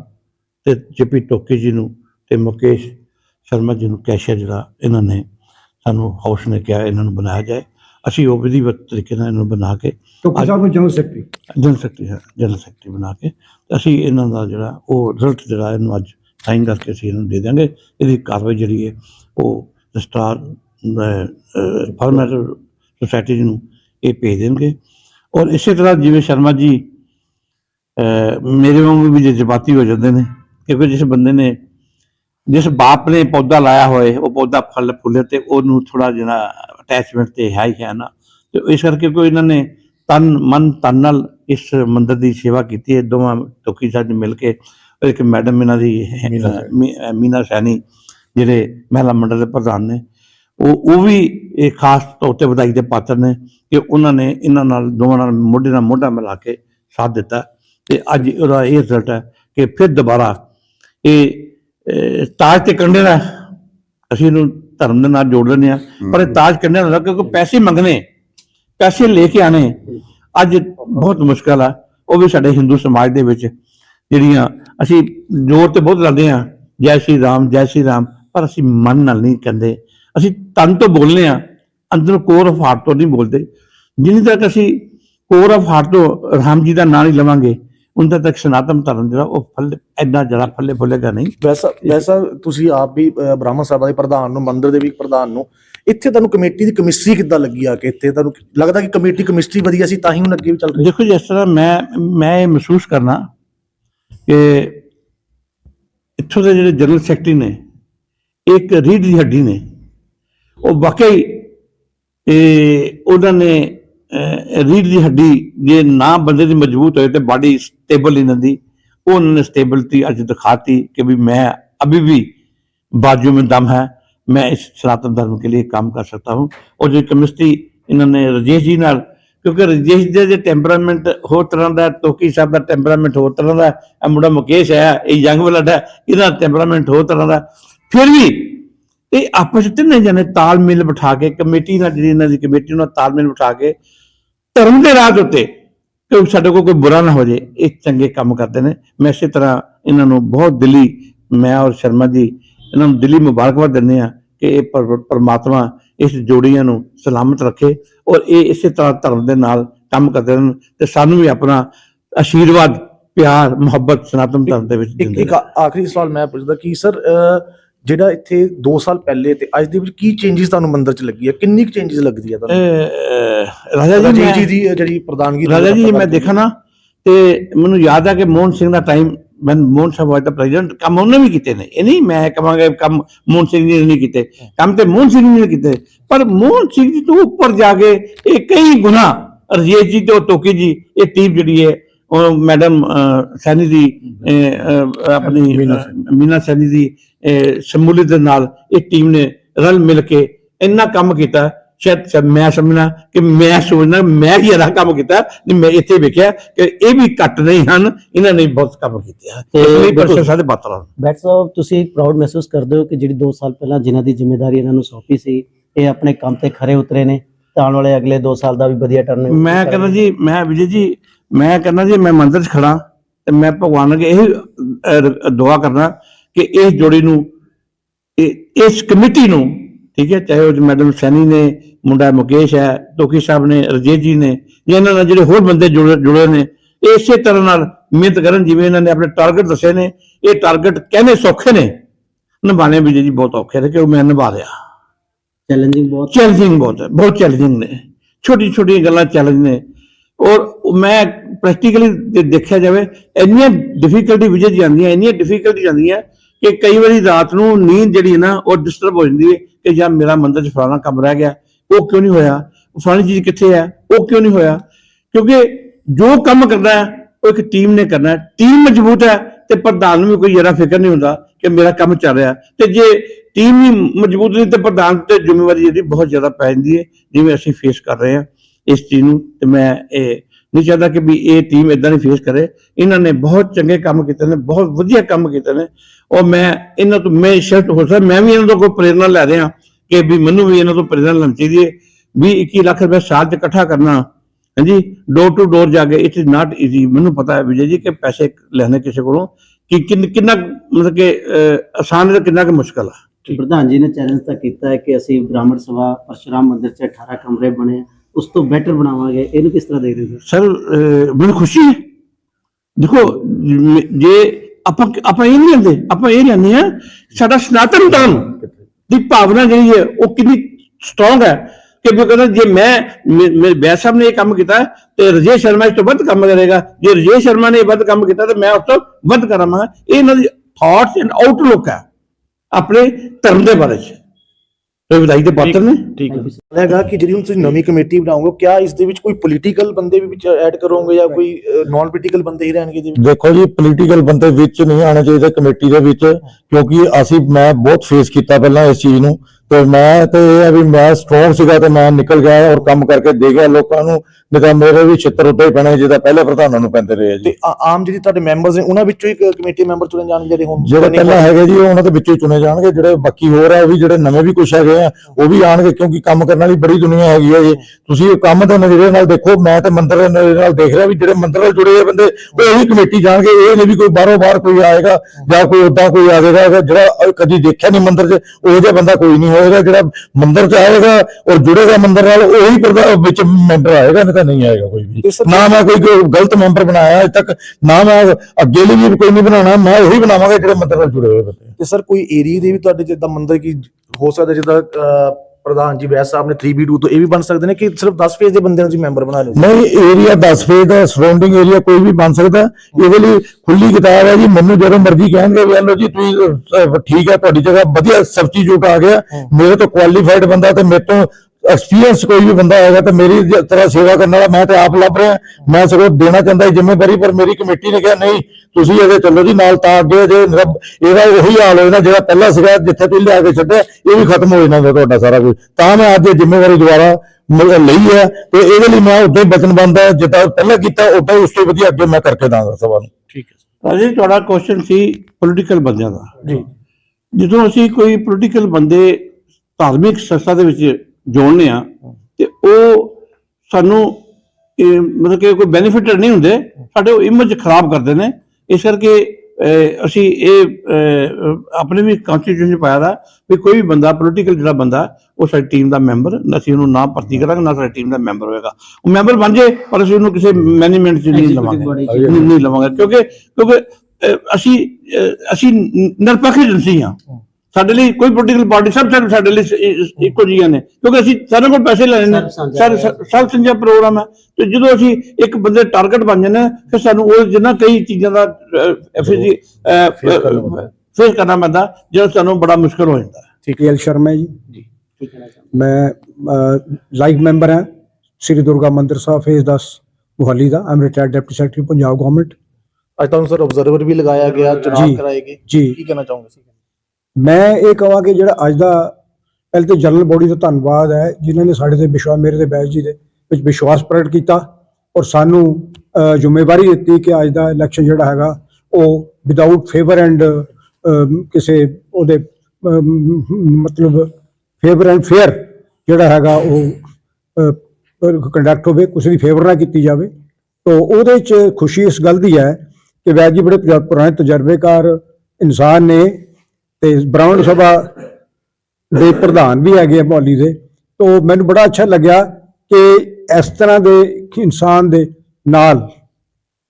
ਤੇ ਜੇਪੀ ਟੋਕੇ ਜੀ ਨੂੰ ਤੇ ਮੁਕੇਸ਼ ਸ਼ਰਮਾ ਜੀ ਨੂੰ ਕੈਸ਼ੀਅਰ ਜਿਹੜਾ ਇਹਨਾਂ ਨੇ ਸਾਨੂੰ ਹਾਊਸ ਨੇ ਕਿਹਾ ਇਹਨਾਂ ਨੂੰ ਬਣਾਇਆ ਜਾਏ। ਅਸੀਂ ਉਹ ਵਿਧੀਵਤ ਤਰੀਕੇ ਨਾਲ ਇਹਨਾਂ ਬਣਾ ਕੇ ਟੋਕੀ ਸਾਹਿਬ ਨੂੰ ਜਨਰਲ ਸੈਕਟਰੀ। ਜਨਰਲ ਸੈਕਟਰੀ ਹੈ ਜਨਰਲ ਸੈਕਟਰੀ ਬਣਾ ਕੇ ਅਸੀਂ ਇਹਨਾਂ ਦਾ ਜਿਹੜਾ ਉਹ ਰਿਜ਼ਲਟ ਜਿਹੜਾ ਇਹਨੂੰ ਅੱਜ ਸਾਈਨ ਕਰਕੇ ਅਸੀਂ ਇਹਨੂੰ ਦੇ ਦਾਂਗੇ ਇਹਦੀ ਕਾਰਵਾਈ ਜਿਹੜੀ ਹੈ ਉਹ ਰਜਿਸਟਰਾਰ ਫਾਰਮੈਟ ਸੁਸਾਇਟੀ ਨੂੰ ਇਹ ਭੇਜ ਦੇਣਗੇ। ਔਰ ਇਸੇ ਤਰ੍ਹਾਂ ਜਿਵੇਂ ਸ਼ਰਮਾ ਜੀ ਮੇਰੇ ਵਾਂਗੂ ਵੀ ਜਜ਼ਬਾਤੀ ਹੋ ਜਾਂਦੇ ਨੇ ਕਿਉਂਕਿ ਜਿਸ ਬੰਦੇ ਨੇ ਜਿਸ ਬਾਪ ਨੇ ਪੌਦਾ ਲਾਇਆ ਹੋਏ ਉਹ ਪੌਦਾ ਫਲ ਫੁੱਲੇ ਤੇ ਉਹਨੂੰ ਥੋੜਾ ਜਿਹੜਾ ਅਟੈਚਮੈਂਟ ਤੇ ਹੈ ਹੀ ਹੈ ਨਾ। ਤੇ ਇਸ ਕਰਕੇ ਕੋਈ ਇਹਨਾਂ ਨੇ ਤਨ ਮਨ ਤਨ ਨਾਲ ਇਸ ਮੰਦਿਰ ਦੀ ਸੇਵਾ ਕੀਤੀ ਹੈ। ਦੋਵਾਂ ਟੋਕੀ ਸਾਹਿਬ ਮਿਲ ਕੇ ਇੱਕ ਮੈਡਮ ਇਹਨਾਂ ਦੀ ਮੀਨਾ ਸੈਣੀ। ਜਿਹੜੇ ਮਹਿਲਾ ਮੰਡਲ ਦੇ ਪ੍ਰਧਾਨ ਨੇ ਉਹ ਉਹ ਵੀ ਇਹ ਖਾਸ ਤੌਰ ਤੇ ਵਧਾਈ ਦੇ ਪਾਤਰ ਨੇ ਕਿ ਉਹਨਾਂ ਨੇ ਇਹਨਾਂ ਨਾਲ ਦੋਵਾਂ ਨਾਲ ਮੋਢੇ ਨਾਲ ਮੋਢਾ ਮਿਲਾ ਕੇ ਸਾਥ ਦਿੱਤਾ। ਤੇ ਅੱਜ ਉਹਦਾ ਇਹ ਰਿਜ਼ਲਟ ਹੈ ਕਿ ਫਿਰ ਦੁਬਾਰਾ ਇਹ ਤਾਜ ਤੇ ਕੰਡੇ ਦਾ ਅਸੀਂ ਇਹਨੂੰ ਧਰਮ ਦੇ ਨਾਲ ਜੋੜ ਦਿੰਦੇ ਆ। ਪਰ ਇਹ ਤਾਜ ਕੰਡੇ ਦਾ ਕਿਉਂਕਿ ਪੈਸੇ ਮੰਗਣੇ ਪੈਸੇ ਲੈ ਕੇ ਆਣੇ ਅੱਜ ਬਹੁਤ ਮੁਸ਼ਕਲ ਆ। ਉਹ ਵੀ ਸਾਡੇ ਹਿੰਦੂ ਸਮਾਜ ਦੇ ਵਿੱਚ ਜਿਹੜੀਆਂ ਅਸੀਂ ਜ਼ੋਰ ਤੇ ਬਹੁਤ ਲਾਉਂਦੇ ਆ ਜੈ ਸ਼੍ਰੀ ਰਾਮ ਜੈ ਸ਼੍ਰੀ ਰਾਮ ਪਰ ਅਸੀਂ ਮਨ ਨਾਲ ਨਹੀਂ ਕਹਿੰਦੇ। ਅਸੀਂ ਤਨ ਤੋਂ ਬੋਲਨੇ ਆ ਅੰਦਰ ਕੋਰ ਆਫ ਹਾਰਟ ਤੋਂ ਨਹੀਂ ਬੋਲਦੇ। ਜਿੰਨੀ ਤੱਕ ਅਸੀਂ ਕੋਰ ਆਫ ਹਾਰਟ ਤੋਂ ਰਾਮ ਜੀ ਦਾ ਨਾਂ ਨਹੀਂ ਲਵਾਂਗੇ ਉਹਨਾਂ ਤੱਕ ਸਨਾਤਨ ਧਰਮ ਜਿਹੜਾ ਉਹ ਫਲ ਐਡਾ ਜਰਾ ਫੱਲੇ ਫੁੱਲੇਗਾ ਨਹੀਂ। ਵੈਸਾ ਵੈਸਾ ਤੁਸੀਂ ਆਪ ਵੀ ਬ੍ਰਾਹਮਣ ਸਭਾ ਦੇ ਪ੍ਰਧਾਨ ਨੂੰ ਮੰਦਿਰ ਦੇ ਵੀ ਪ੍ਰਧਾਨ ਨੂੰ ਇੱਥੇ ਤੁਹਾਨੂੰ ਕਮੇਟੀ ਦੀ ਕਮਿਸਟਰੀ ਕਿੱਦਾਂ ਲੱਗੀ ਆ ਕਿ ਇੱਥੇ? ਤੁਹਾਨੂੰ ਲੱਗਦਾ ਕਿ ਕਮੇਟੀ ਕਮਿਸਟਰੀ ਵਧੀਆ ਸੀ ਤਾਂ ਹੀ ਹੁਣ ਅੱਗੇ ਵੀ ਚੱਲ ਰਹੀ? ਦੇਖੋ ਜਿਸ ਤਰ੍ਹਾਂ ਮੈਂ ਮੈਂ ਇਹ ਮਹਿਸੂਸ ਕਰਨਾ ਕਿ ਇੱਥੋਂ ਦੇ ਜਿਹੜੇ ਜਨਰਲ ਸੈਕਟਰੀ ਨੇ ਇੱਕ ਰੀੜ ਦੀ ਹੱਡੀ ਨੇ। ਉਹ ਵਾਕਈ ਇਹ ਉਹਨਾਂ ਨੇ ਰੀੜ ਦੀ ਹੱਡੀ ਜੇ ਨਾ ਬੰਦੇ ਦੀ ਮਜ਼ਬੂਤ ਹੋਏ ਤੇ ਬਾਡੀ ਸਟੇਬਲ ਨਹੀਂ ਹੁੰਦੀ ਉਹ ਉਹਨਾਂ ਨੇ ਸਟੇਬਿਲਟੀ ਅੱਜ ਦਿਖਾਤੀ ਕਿ ਵੀ ਮੈਂ ਅਭੀ ਵੀ ਬਾਜੂ ਮੇਂ ਦਮ ਹੈ। ਮੈਂ ਇਸ ਸਨਾਤਨ ਧਰਮ ਕੇ ਲਈ ਕੰਮ ਕਰ ਸਕਦਾ ਹੂੰ। ਉਹ ਜੋ ਕਮਿਸਟਰੀ ਇਹਨਾਂ ਨੇ ਰਜੇਸ਼ ਜੀ ਨਾਲ, ਕਿਉਂਕਿ ਰਜੇਸ਼ ਦੇ ਜੇ ਟੈਂਪਰਾਮੈਂਟ ਹੋਰ ਤਰ੍ਹਾਂ ਦਾ ਤੋਕੀ ਸਾਹਿਬ ਦਾ ਟੈਂਪਰਾਮੈਂਟ ਹੋਰ ਤਰ੍ਹਾਂ ਦਾ ਇਹ ਮੁੰਡਾ ਮੁਕੇਸ਼ ਹੈ, ਇਹ ਯੰਗ ਬਲੱਡ ਹੈ, ਇਹਦਾ ਟੈਂਪਰਾਮੈਂਟ ਹੋਰ ਤਰ੍ਹਾਂ ਦਾ ਫਿਰ ਵੀ ਇਹ ਆਪਸ ਵਿੱਚ ਤਿੰਨੇ ਜਣੇ ਤਾਲਮੇਲ ਬਿਠਾ ਕੇ ਕਮੇਟੀ ਨਾਲ ਜਿਹੜੀ ਇਹਨਾਂ ਦੀ ਕਮੇਟੀ ਨਾਲ ਤਾਲਮੇਲ ਬਿਠਾ ਕੇ ਧਰਮ ਦੇ ਰਾਹ ਉੱਤੇ ਕਿ ਸਾਡੇ ਕੋਲ ਕੋਈ ਬੁਰਾ ਨਾ ਹੋ ਜੇ ਇਹ ਚੰਗੇ ਕੰਮ ਕਰਦੇ ਨੇ। ਮੈਂ ਇਸੇ ਤਰ੍ਹਾਂ ਇਹਨਾਂ ਨੂੰ ਬਹੁਤ ਦਿਲੀ ਮੈਂ ਔਰ ਸ਼ਰਮਾ ਜੀ ਇਹਨਾਂ ਨੂੰ ਦਿਲੀ ਮੁਬਾਰਕਬਾਦ ਦਿੰਦੇ ਆ ਕਿ ਇਹ ਪਰ- ਪਰਮਾਤਮਾ ਇਸ ਜੋੜੀਆਂ ਨੂੰ ਸਲਾਮਤ ਰੱਖੇ ਔਰ ਇਹ ਇਸੇ ਤਰ੍ਹਾਂ ਧਰਮ ਦੇ ਨਾਲ ਕੰਮ ਕਰਦੇ ਰਹਿਣ ਤੇ ਸਾਨੂੰ ਵੀ ਆਪਣਾ ਆਸ਼ੀਰਵਾਦ ਪਿਆਰ ਮੁਹੱਬਤ ਸਨਾਤਨ ਧਰਮ ਦੇ ਵਿੱਚ ਦਿੰਦੇ ਇੱਕ ਆਖਰੀ ਸਵਾਲ ਮੈਂ ਪੁੱਛਦਾ ਕਿ ਸਰ ਜਿਹੜਾ ਇੱਥੇ 2 ਸਾਲ ਪਹਿਲੇ ਤੇ ਅੱਜ ਦੇ ਵਿੱਚ ਕੀ ਚੇਂਜਸ ਤੁਹਾਨੂੰ ਮੰਦਿਰ ਚ ਲੱਗੀ ਹੈ? ਕਿੰਨੀ ਕੁ ਚੇਂਜਸ ਲੱਗਦੀ ਹੈ ਤੁਹਾਨੂੰ? ਰਾਜਾ ਜੀ ਦੀ ਜਿਹੜੀ ਪ੍ਰਧਾਨਗੀ ਰਾਜਾ ਜੀ ਮੈਂ ਦੇਖਾ ਨਾ ਤੇ ਮੈਨੂੰ ਯਾਦ ਆ ਕਿ ਮੋਹਨ ਸਿੰਘ ਦਾ ਟਾਈਮ ਮੈਂ ਮੋਹਨ ਸਾਹਿਬ ਵਾਜ ਦਾ ਪ੍ਰੈਜ਼ੀਡੈਂਟ ਕੰਮ ਉਹਨੇ ਵੀ ਕੀਤੇ ਨੇ। ਇਹ ਨਹੀਂ ਮੈਂ ਕਹਾਂਗਾ ਕੰਮ ਮੋਹਨ ਸਿੰਘ ਜੀ ਨੇ ਨਹੀਂ ਕੀਤੇ। ਕੰਮ ਤੇ ਮੋਹਨ ਸਿੰਘ ਜੀ ਨੇ ਕੀਤੇ। ਪਰ ਮੋਹਨ ਸਿੰਘ ਜੀ ਤੋਂ ਉੱਪਰ ਜਾ ਕੇ ਇਹ ਕਈ ਗੁਣਾ ਰਜੇਸ਼ ਜੀ ਤੇ ਤੋਕੀ ਜੀ ਇਹ ਟੀਮ ਜਿਹੜੀ ਹੈ ਉਹ ਮੈਡਮ ਸੈਣੀ ਦੀ ਆਪਣੀ ਮੀਨਾ ਸੈਣੀ ਦੀ ਸ਼ਮੂਲੀਅਤ ਦੇ ਨਾਲ ਇਹ ਟੀਮ ਨੇ ਰਲ ਮਿਲ ਕੇ ਇੰਨਾ ਕੰਮ ਕੀਤਾ ਸ਼ਾਇਦ ਮੈਂ ਸਮਝਣਾ ਕਿ ਮੈਂ ਸੋਚਣਾ ਮੈਂ ਹੀ ਇਹਦਾ ਕੰਮ ਕੀਤਾ ਨਹੀਂ ਮੈਂ ਇੱਥੇ ਵੇਖਿਆ ਕਿ ਇਹ ਵੀ ਘੱਟ ਨਹੀਂ ਹਨ ਇਹਨਾਂ ਨੇ ਬਹੁਤ ਕੰਮ ਕੀਤੇ ਇਸ ਲਈ। ਪ੍ਰਸ਼ੰਸਾ ਦੇ ਪਾਤਰ ਹਨ। ਬੈਟ ਸਾਹਿਬ ਤੁਸੀਂ ਪ੍ਰਾਊਡ ਮਹਿਸੂਸ ਕਰਦੇ ਹੋ ਕਿ ਜਿਹੜੀ 2 ਸਾਲ ਪਹਿਲਾਂ ਜਿਨ੍ਹਾਂ ਦੀ ਜ਼ਿੰਮੇਵਾਰੀ ਇਹਨਾਂ ਨੂੰ ਸੌਂਪੀ ਸੀ ਇਹ ਆਪਣੇ ਕੰਮ ਤੇ ਖਰੇ ਉਤਰੇ ਨੇ ਤਾਂ ਆਉਣ ਵਾਲੇ ਅਗਲੇ 2 ਸਾਲ ਦਾ ਵੀ ਵਧੀਆ ਟਰਨ ਮੈਂ ਕਹਿੰਦਾ ਜੀ ਮੈਂ ਵਿਜੇ ਜੀ ਮੈਂ ਕਹਿੰਦਾ ਜੀ ਮੈਂ ਮੰਦਿਰ 'ਚ ਖੜਾ ਤੇ ਮੈਂ ਭਗਵਾਨ ਅੱਗੇ ਇਹ ਦੁਆ ਕਰਨਾ ਕਿ ਇਸ ਜੋੜੀ ਨੂੰ ਇਹ- ਇਸ ਕਮੇਟੀ ਨੂੰ ਠੀਕ ਹੈ ਚਾਹੇ ਉਹ ਮੈਡਮ ਸੈਣੀ ਨੇ ਮੁੰਡਾ ਮੁਕੇਸ਼ ਹੈ ਤੋਕੀ ਸਾਹਿਬ ਨੇ ਰਜੇਸ਼ ਜੀ ਨੇ ਜਾਂ ਇਹਨਾਂ ਨਾਲ ਜਿਹੜੇ ਹੋਰ ਬੰਦੇ ਜੁੜੇ ਜੁੜੇ ਨੇ ਇਸੇ ਤਰ੍ਹਾਂ ਨਾਲ ਮਿਹਨਤ ਕਰਨ ਜਿਵੇਂ ਇਹਨਾਂ ਨੇ ਆਪਣੇ ਟਾਰਗੇਟ ਦੱਸੇ ਨੇ ਇਹ ਟਾਰਗੇਟ ਕਹਿੰਦੇ ਸੌਖੇ ਨੇ। ਨਿਭਾਣੇ ਵਿਜੇ ਜੀ ਬਹੁਤ ਔਖੇ ਨੇ ਕਿ ਉਹ ਮੈਂ ਨਿਭਾ ਰਿਹਾ। ਚੈਲੰਜਿੰਗ ਬਹੁਤ। ਚੈਲੰਜਿੰਗ ਬਹੁਤ ਹੈ ਬਹੁਤ ਚੈਲੰਜਿੰਗ ਨੇ। ਛੋਟੀ ਛੋਟੀਆਂ ਗੱਲਾਂ ਚੈਲੰਜ ਨੇ। ਔਰ ਮੈਂ ਪ੍ਰੈਕਟੀਕਲੀ ਦੇਖਿਆ ਜਾਵੇ ਇੰਨੀਆਂ ਡਿਫਿਕਲਟੀ ਵਿਜੇ ਜੀ ਆਉਂਦੀਆਂ ਇੰਨੀਆਂ ਡਿਫਿਕਲਟੀ ਆਉਂਦੀਆਂ ਕਿ ਕਈ ਵਾਰੀ ਰਾਤ ਨੂੰ ਨੀਂਦ ਜਿਹੜੀ ਹੈ ਨਾ, ਉਹ ਡਿਸਟਰਬ ਹੋ ਜਾਂਦੀ ਹੈ ਕਿ ਜਾਂ ਮੇਰਾ ਮੰਦਰ 'ਚ ਫਲਾਣਾ ਕੰਮ ਰਹਿ ਗਿਆ, ਉਹ ਕਿਉਂ ਨਹੀਂ ਹੋਇਆ? ਉਹ ਫਲਾਣੀ ਚੀਜ਼ ਕਿੱਥੇ ਹੈ? ਉਹ ਕਿਉਂ ਨਹੀਂ ਹੋਇਆ? ਕਿਉਂਕਿ ਜੋ ਕੰਮ ਕਰਨਾ ਹੈ, ਉਹ ਇੱਕ ਟੀਮ ਨੇ ਕਰਨਾ ਹੈ। ਟੀਮ ਮਜ਼ਬੂਤ ਹੈ ਤੇ ਪ੍ਰਧਾਨ ਨੂੰ ਵੀ ਕੋਈ ਜਰਾ ਫਿਕਰ ਨਹੀਂ ਹੁੰਦਾ ਕਿ ਮੇਰਾ ਕੰਮ ਚੱਲ ਰਿਹਾ। ਤੇ ਜੇ ਟੀਮ ਹੀ ਮਜ਼ਬੂਤ ਨਹੀਂ, ਤੇ ਪ੍ਰਧਾਨ ਤੇ ਜ਼ਿੰਮੇਵਾਰੀ ਜਿਹੜੀ ਬਹੁਤ ਜ਼ਿਆਦਾ ਪੈ ਜਾਂਦੀ ਹੈ, ਜਿਵੇਂ ਅਸੀਂ ਫੇਸ ਕਰ ਰਹੇ ਹਾਂ ਇਸ ਚੀਜ਼ ਨੂੰ, ਤੇ ਮੈਂ ਇਹ ਨਹੀਂ ਚਾਹਦਾ ਕਿ ਵੀ ਇਹ ਟੀਮ ਇਦਾਂ ਨਹੀਂ ਫੇਸ ਕਰੇ। ਇਹਨਾਂ ਨੇ ਬਹੁਤ ਚੰਗੇ ਕੰਮ ਕੀਤੇ ਨੇ ਬਹੁਤ ਵਧੀਆ ਕੰਮ ਕੀਤੇ ਨੇ। ਔਰ ਮੈਂ ਇਹਨਾਂ ਤੋਂ ਮੈਂ ਸ਼ਰਟ ਹੋ ਸਕਦਾ ਮੈਂ ਵੀ ਇਹਨਾਂ ਤੋਂ ਕੋਈ ਪ੍ਰੇਰਣਾ ਲੈ ਰਿਹਾ ਕਿ ਵੀ ਮੈਨੂੰ ਵੀ ਇਹਨਾਂ ਤੋਂ ਪ੍ਰੇਰਣਾ ਲੈਣੀ ਚਾਹੀਦੀ ਹੈ। ਵੀ 21 ਲੱਖ ਰੁਪਏ ਸਾਲ ਚ ਇਕੱਠਾ ਕਰਨਾ ਹਾਂਜੀ ਡੋਰ ਟੂ ਡੋਰ ਜਾ ਕੇ ਇਟ ਇਜ਼ ਨਾਟ ਈਜ਼ੀ ਮੈਨੂੰ ਪਤਾ ਹੈ ਵਿਜੇ ਜੀ ਕਿ ਪੈਸੇ ਲੈਣੇ ਕਿਸੇ ਕੋਲੋਂ ਕਿ ਕਿੰਨ- ਕਿੰਨਾ ਮਤਲਬ ਕਿ ਅਹ, ਆਸਾਨ ਹੈ ਤੇ ਕਿੰਨਾ ਕਿ ਮੁਸ਼ਕਲ ਆ। ਪ੍ਰਧਾਨ ਜੀ ਨੇ ਚੈਲੰਜ ਤਾਂ ਕੀਤਾ ਹੈ ਕਿ ਅਸੀਂ ਬ੍ਰਾਹਮਣ ਸਭਾ ਪਰਸ਼ੁਰਾਮ ਮੰਦਿਰ 'ਚ 18 ਕਮਰੇ ਬਣੇ। ਆ, ਉਸ ਤੋਂ ਬੈਟਰ ਬਣਾਵਾਂਗੇ। ਇਹਨੂੰ ਕਿਸ ਤਰ੍ਹਾਂ ਦੇਖਦੇ ਹੋ ਸਰ ਮੈਨੂੰ ਖੁਸ਼ੀ ਹੈ। ਦੇਖੋ ਜੇ ਆਪਾਂ ਆਪਾਂ ਇਹ ਨਹੀਂ ਲੈਂਦੇ, ਆਪਾਂ ਇਹ ਲੈਂਦੇ ਆ ਸਾਡਾ ਸਨਾਤਨ ਧਰਮ ਦੀ ਭਾਵਨਾ ਜਿਹੜੀ ਹੈ, ਉਹ ਕਿੰਨੀ ਸਟਰੋਂਗ ਹੈ ਕਿ ਵੀ ਕਹਿੰਦਾ, ਜੇ ਮੈਂ ਮੇਰੇ ਬੈਸ ਸਾਹਿਬ ਨੇ ਇਹ ਕੰਮ ਕੀਤਾ ਤੇ ਰਜੇ ਸ਼ਰਮਾ ਇਸ ਤੋਂ ਵੱਧ ਕੰਮ ਕਰੇਗਾ। ਜੇ ਰਜੇ ਸ਼ਰਮਾ ਨੇ ਇਹ ਵੱਧ ਕੰਮ ਕੀਤਾ ਤੇ ਮੈਂ ਉਸ ਤੋਂ ਵੱਧ ਕਰਾਂਗਾ। ਇਹ ਇਹਨਾਂ ਦੀ ਥਾਟਸ ਐਂਡ ਆਊਟਲੁੱਕ ਹੈ, ਆਪਣੇ ਧਰਮ ਦੇ ਬਾਰੇ ਚ। ਇਹ ਵਧਾਈ ਦੇ ਪਾਤਰ ਨੇ? ਠੀਕ ਹੈ। ਹੈਗਾ ਕਿ ਜਿਹੜੀ ਹੁਣ ਤੁਸੀਂ ਨਵੀਂ ਕਮੇਟੀ ਬਣਾਓਗੇ ਕਿਆ ਇਸ ਦੇ ਵਿੱਚ ਕੋਈ ਪੋਲੀਟੀਕਲ ਬੰਦੇ ਵੀ ਵਿੱਚ ਐਡ ਕਰੋਗੇ ਜਾਂ ਕੋਈ ਨਾਨ ਪੋਲੀਟੀਕਲ ਬੰਦੇ ਹੀ ਰਹਿਣਗੇ ਵਿੱਚ? ਦੇਖੋ ਜੀ ਪੋਲੀਟੀਕਲ ਬੰਦੇ ਵਿੱਚ ਨਹੀਂ ਆਣੇ ਚਾਹੀਦੇ ਕਮੇਟੀ ਦੇ ਵਿੱਚ ਕਿਉਂਕਿ ਅਸੀਂ ਮੈਂ ਬਹੁਤ ਫੇਸ ਕੀਤਾ ਪਹਿਲਾਂ ਇਸ ਚੀਜ਼ ਨੂੰ। ਤੇ ਮੈਂ ਤੇ ਇਹ ਹੈ ਵੀ ਮੈਂ ਸਟਰੋਂਗ ਸੀਗਾ ਤੇ ਮੈਂ ਨਿਕਲ ਗਿਆ ਔਰ ਕੰਮ ਕਰਕੇ ਦੇ ਗਿਆ। ਲੋਕਾਂ ਨੂੰ ਨਹੀਂ ਤਾਂ ਮੇਰੇ ਵੀ ਛਿੱਤਰ ਉੱਤੇ ਹੀ ਪੈਣੇ ਜਿਹਦਾ ਪਹਿਲੇ ਪ੍ਰਧਾਨਾਂ ਨੂੰ ਪੈਂਦੇ ਰਹੇ ਆ ਜੀ। ਤੇ ਆ- ਆਮ ਜਿਹੜੀ ਤੁਹਾਡੇ ਮੈਂਬਰਸ ਨੇ ਉਹਨਾਂ ਵਿੱਚੋਂ ਇੱਕ ਕਮੇਟੀ ਮੈਂਬਰ ਚੁਣੇ ਜਾਣਗੇ ਜਿਹੜੇ ਹੁਣ ਜਿਹੜੇ ਪਹਿਲਾਂ ਹੈਗੇ ਜੀ ਉਹ ਉਹਨਾਂ ਦੇ ਵਿੱਚੋਂ ਹੀ ਚੁਣੇ ਜਾਣਗੇ। ਜਿਹੜੇ ਬਾਕੀ ਹੋਰ ਆ ਉਹ ਵੀ ਜਿਹੜੇ ਨਵੇਂ ਵੀ ਕੁਛ ਹੈਗੇ ਆ ਉਹ ਵੀ ਆਣਗੇ ਕਿਉਂਕਿ ਕੰਮ ਕਰਨ ਵਾਲੀ ਬੜੀ ਦੁਨੀਆ ਹੈਗੀ ਆ ਜੀ। ਤੁਸੀਂ ਇਹ ਕੰਮ ਦੇ ਨਜ਼ਰੀਏ ਨਾਲ ਦੇਖੋ ਮੈਂ ਤੇ ਮੰਦਰ ਦੇ ਨਜ਼ਰੀਏ ਨਾਲ ਦੇਖ ਰਿਹਾ ਵੀ ਜਿਹੜੇ ਮੰਦਰ ਨਾਲ ਜੁੜੇ ਹੋਏ ਬੰਦੇ ਉਹ ਇਹੀ ਕਮੇਟੀ ਜਾਣਗੇ। ਇਹ ਨਹੀਂ ਵੀ ਕੋਈ ਬਾਹਰੋਂ ਬਾਹਰ ਕੋਈ ਆਏਗਾ ਜਾਂ ਕੋਈ ਉਦਾਂ ਕੋਈ ਆਵੇਗਾ ਜਿਹੜਾ ਕਦੀ ਦੇਖਿਆ ਨਹੀਂ ਮੰਦਰ 'ਚ ਉਹ ਜਿਹਾ ਬੰਦਾ ਕੋਈ ਨਹੀਂ ਹੋਏਗਾ ਜਿਹੜਾ ਮੰਦਿਰ ਚ ਆਏਗਾ ਔਰ ਜੁੜੇਗਾ ਮੰਦਿਰ ਨਾਲ ਉਹੀ ਵਿੱਚ ਮੈਂਬਰ ਆਏਗਾ ਨਹੀਂ ਤਾਂ ਨਹੀਂ ਆਏਗਾ ਕੋਈ ਵੀ। ਨਾ ਮੈਂ ਕੋਈ ਗਲਤ ਮੈਂਬਰ ਬਣਾਇਆ ਅਜੇ ਤੱਕ ਨਾ ਮੈਂ ਅੱਗੇ ਲਈ ਵੀ ਕੋਈ ਨਹੀਂ ਬਣਾਉਣਾ ਮੈਂ ਉਹੀ ਬਣਾਵਾਂਗਾ ਜਿਹੜੇ ਮੰਦਿਰ ਨਾਲ ਜੁੜੇ ਹੋਏ ਬੰਦੇ। ਤੇ ਸਰ ਕੋਈ ਏਰੀਆ ਦੇ ਵੀ ਤੁਹਾਡੇ ਜਿੱਦਾਂ ਮੰਦਰ ਕੀ ਹੋ ਸਕਦਾ ਜਿੱਦਾਂ ਪ੍ਰਧਾਨ ਜੀ ਵੈਸ ਸਾਹਿਬ ਨੇ 3B2 ਤੋਂ ਇਹ ਵੀ ਬਣ ਸਕਦੇ ਨੇ ਕਿ ਸਿਰਫ 10 ਫੇਜ਼ ਦੇ ਬੰਦੇ ਨੂੰ ਤੁਸੀਂ ਮੈਂਬਰ ਬਣਾ ਲਓ ਨਹੀਂ ਏਰੀਆ 10 ਫੇਜ਼ ਦਾ ਸਰਾਊਂਡਿੰਗ ਏਰੀਆ ਕੋਈ ਵੀ ਬਣ ਸਕਦਾ। ਇਹਦੇ ਲਈ ਖੁੱਲੀ ਕਿਤਾਬ ਹੈ ਜੀ ਮੈਨੂੰ ਜਦੋਂ ਮਰਜ਼ੀ ਕਹਿਣਗੇ ਵੀ ਲਓ ਜੀ ਤੁਸੀਂ ਠੀਕ ਹੈ ਤੁਹਾਡੀ ਜਗ੍ਹਾ ਵਧੀਆ ਸਬਸਟੀਟਿਊਟ ਆ ਗਿਆ। ਮੇਰੇ ਤੋਂ ਕੁਆਲੀਫਾਈਡ ਬੰਦਾ ਤੇ ਮੇਰੇ ਤੋਂ ਐਕਸਪੀਰੀਅੰਸ ਕੋਈ ਵੀ ਬੰਦਾ ਆਏਗਾ ਤੇ ਮੇਰੀ ਜ- ਤਰ੍ਹਾਂ ਸੇਵਾ ਕਰਨ ਵਾਲਾ ਮੈਂ ਤੇ ਆਪ ਲੱਭ ਰਿਹਾ। ਮੈਂ ਸਗੋਂ ਦੇਣਾ ਚਾਹੁੰਦਾ ਜ਼ਿੰਮੇਵਾਰੀ ਪਰ ਮੇਰੀ ਕਮੇਟੀ ਨੇ ਕਿਹਾ ਨਹੀਂ ਤੁਸੀਂ ਇਹਦੇ ਚੱਲੋ ਜੀ ਨਾਲ ਤਾਂ ਅੱਗੇ ਜੇ ਰੱਬ- ਇਹਦਾ ਉਹੀ ਹਾਲ ਹੋਇਆ ਨਾ ਜਿਹੜਾ ਪਹਿਲਾਂ ਸੀਗਾ ਜਿੱਥੇ ਤੁਸੀਂ ਲਿਆ ਕੇ ਛੱਡਿਆ ਇਹ ਵੀ ਖਤਮ ਹੋ ਜਾਣਾ ਤੁਹਾਡਾ ਸਾਰਾ ਕੁਝ। ਤਾਂ ਮੈਂ ਅੱਜ ਇਹ ਜ਼ਿੰਮੇਵਾਰੀ ਦੁਬਾਰਾ ਲਈ ਹੈ ਤੇ ਇਹਦੇ ਲਈ ਮੈਂ ਉਦੋਂ ਹੀ ਬਚਨਬੰਦ ਹੈ ਜਿੱਦਾਂ ਪਹਿਲਾਂ ਕੀਤਾ ਉਦਾਂ ਹੀ ਉਸ ਤੋਂ ਵਧੀਆ ਅੱਗੇ ਮੈਂ ਕਰਕੇ ਦਾਂਗਾ ਸਭਾ ਨੂੰ। ਠੀਕ ਹੈ। ਰਾਜੇ ਤੁਹਾਡਾ ਕੁਐਸਚਨ ਸੀ ਪੋਲੀਟੀਕਲ ਬੰਦਿਆਂ ਦਾ। ਜੀ। ਜਦੋਂ ਅਸੀਂ ਕੋਈ ਪੋਲੀਟੀਕਲ ਬੰਦੇ ਧਾਰਮਿਕ ਸੰਸਥਾ ਦੇ ਵਿੱਚ ਜੋੜਨੇ ਆ ਤੇ ਉਹ ਸਾਨੂੰ ਇਹ ਮਤਲਬ ਕਿ ਕੋਈ ਬੈਨੀਫਿਟ ਨਹੀਂ ਹੁੰਦੇ ਸਾਡੇ ਉਹ ਇਮੇਜ ਖਰਾਬ ਕਰਦੇ ਨੇ। ਇਸ ਕਰਕੇ ਅਸੀਂ ਇਹ ਆਪਣੇ ਵੀ ਕਨਸਟੀਟਿਊਸ਼ਨ ਚ ਪਾਇਆ ਦਾ ਵੀ ਕੋਈ ਵੀ ਬੰਦਾ ਪੋਲੀਟੀਕਲ ਜਿਹੜਾ ਬੰਦਾ ਉਹ ਸਾਡੀ ਟੀਮ ਦਾ ਮੈਂਬਰ ਅਸੀਂ ਉਹਨੂੰ ਨਾ ਭਰਤੀ ਕਰਾਂਗੇ ਨਾ ਸਾਡੀ ਟੀਮ ਦਾ ਮੈਂਬਰ ਹੋਏਗਾ। ਉਹ ਮੈਂਬਰ ਬਣ ਜੇ ਪਰ ਅਸੀਂ ਉਹਨੂੰ ਕਿਸੇ ਮੈਨੇਜਮੈਂਟ ਚ ਨਹੀਂ ਲਵਾਂਗੇ। ਨਹੀਂ ਲਵਾਂਗੇ ਕਿਉਂਕਿ ਕਿਉਂਕਿ ਅਸੀਂ ਅਸੀਂ ਨ- ਨਿਰਪੱਖ ਏਜੰਸੀ ਹਾਂ। ਸਾਡੇ ਲਈ ਕੋਈ ਪੋਲੀਟੀਕਲ ਪਾਰਟੀ ਸਭ ਸਾਡੇ ਸਾਡੇ ਲਈ ਇੱਕੋ ਜਿਹੀਆਂ ਨੇ ਕਿਉਂਕਿ ਅਸੀਂ ਸਾਡੇ ਕੋਲ ਪੈਸੇ ਲੈਣੇ ਨੇ ਸਰ ਸਭ ਸੰਜਾ ਪ੍ਰੋਗਰਾਮ ਹੈ। ਤੇ ਜਦੋਂ ਅਸੀਂ ਇੱਕ ਬੰਦੇ ਟਾਰਗੇਟ ਬਣ ਜਾਂਦੇ ਹਾਂ ਫਿਰ ਸਾਨੂੰ ਉਹ ਜਿੰਨਾ ਕਈ ਚੀਜ਼ਾਂ ਦਾ ਐਫਜੀ ਫੇਸ ਕਰਨਾ ਪੈਂਦਾ। ਜਿਹੜਾ ਸਾਨੂੰ ਬੜਾ ਮੁਸ਼ਕਲ ਹੋ ਜਾਂਦਾ। ਹੈ। ਕੇ ਐਲ ਸ਼ਰਮਾ ਜੀ। ਠੀਕ ਮੈਂ ਲਾਈਵ ਮੈਂਬਰ ਹਾਂ। ਸ੍ਰੀ ਦੁਰਗਾ ਮੰਦਿਰ ਸਾਹਿਬ ਫੇਜ਼ 10 ਮੁਹੱਲੀ ਦਾ। ਆਮ retired deputy secretary Punjab government ਅੱਜ ਤੁਹਾਨੂੰ ਸਰ ਆਬਜ਼ਰਵਰ ਵੀ ਲਗਾਇਆ ਗਿਆ ਚੁਣਾਵ ਜੀ। ਕਰਾਏਗੇ ਕੀ ਕਹਿਣਾ ਚਾਹੋਗੇ? ਮੈਂ ਇਹ ਕਹਾਂ ਕਿ ਜਿਹੜਾ ਅੱਜ ਦਾ ਪਹਿਲੇ ਤੇ ਜਨਰਲ ਬੋਡੀ ਦਾ ਧੰਨਵਾਦ ਹੈ, ਜਿਨ੍ਹਾਂ ਨੇ ਸਾਡੇ ਤੇ ਵਿਸ਼ਵਾਸ ਮੇਰੇ ਤੇ ਬੈਸ ਜੀ ਦੇ ਵਿੱਚ ਵਿਸ਼ਵਾਸ ਪ੍ਰਗਟ ਕੀਤਾ ਔਰ ਸਾਨੂੰ ਜ਼ਿੰਮੇਵਾਰੀ ਦਿੱਤੀ ਕਿ ਅੱਜ ਦਾ ਇਲੈਕਸ਼ਨ ਜਿਹੜਾ ਹੈਗਾ, ਉਹ ਵਿਦਆਊਟ ਫੇਵਰ ਐਂਡ ਕਿਸੇ ਉਹਦੇ ਮਤਲਬ ਫੇਵਰ ਐਂਡ ਫੇਅਰ ਜਿਹੜਾ ਹੈਗਾ ਉਹ ਕੰਡਕਟ ਹੋਵੇ, ਕਿਸੇ ਦੀ ਫੇਵਰ ਨਾ ਕੀਤੀ ਜਾਵੇ। ਤੋ ਉਹਦੇ ਚ ਖੁਸ਼ੀ ਇਸ ਗੱਲ ਦੀ ਹੈ ਕਿ ਵੈਦ ਜੀ ਬੜੇ ਪੁਰਾਣੇ ਤਜਰਬੇਕਾਰ ਇਨਸਾਨ ਨੇ ਤੇ ਬ੍ਰਾਹਮਣ ਸਭਾ ਦੇ ਪ੍ਰਧਾਨ ਵੀ ਹੈਗੇ ਆ ਮੌਲੀ ਦੇ, ਤੋ ਮੈਨੂੰ ਬੜਾ ਅੱਛਾ ਲੱਗਿਆ ਕਿ ਇਸ ਤਰ੍ਹਾਂ ਦੇ ਇਨਸਾਨ ਦੇ ਨਾਲ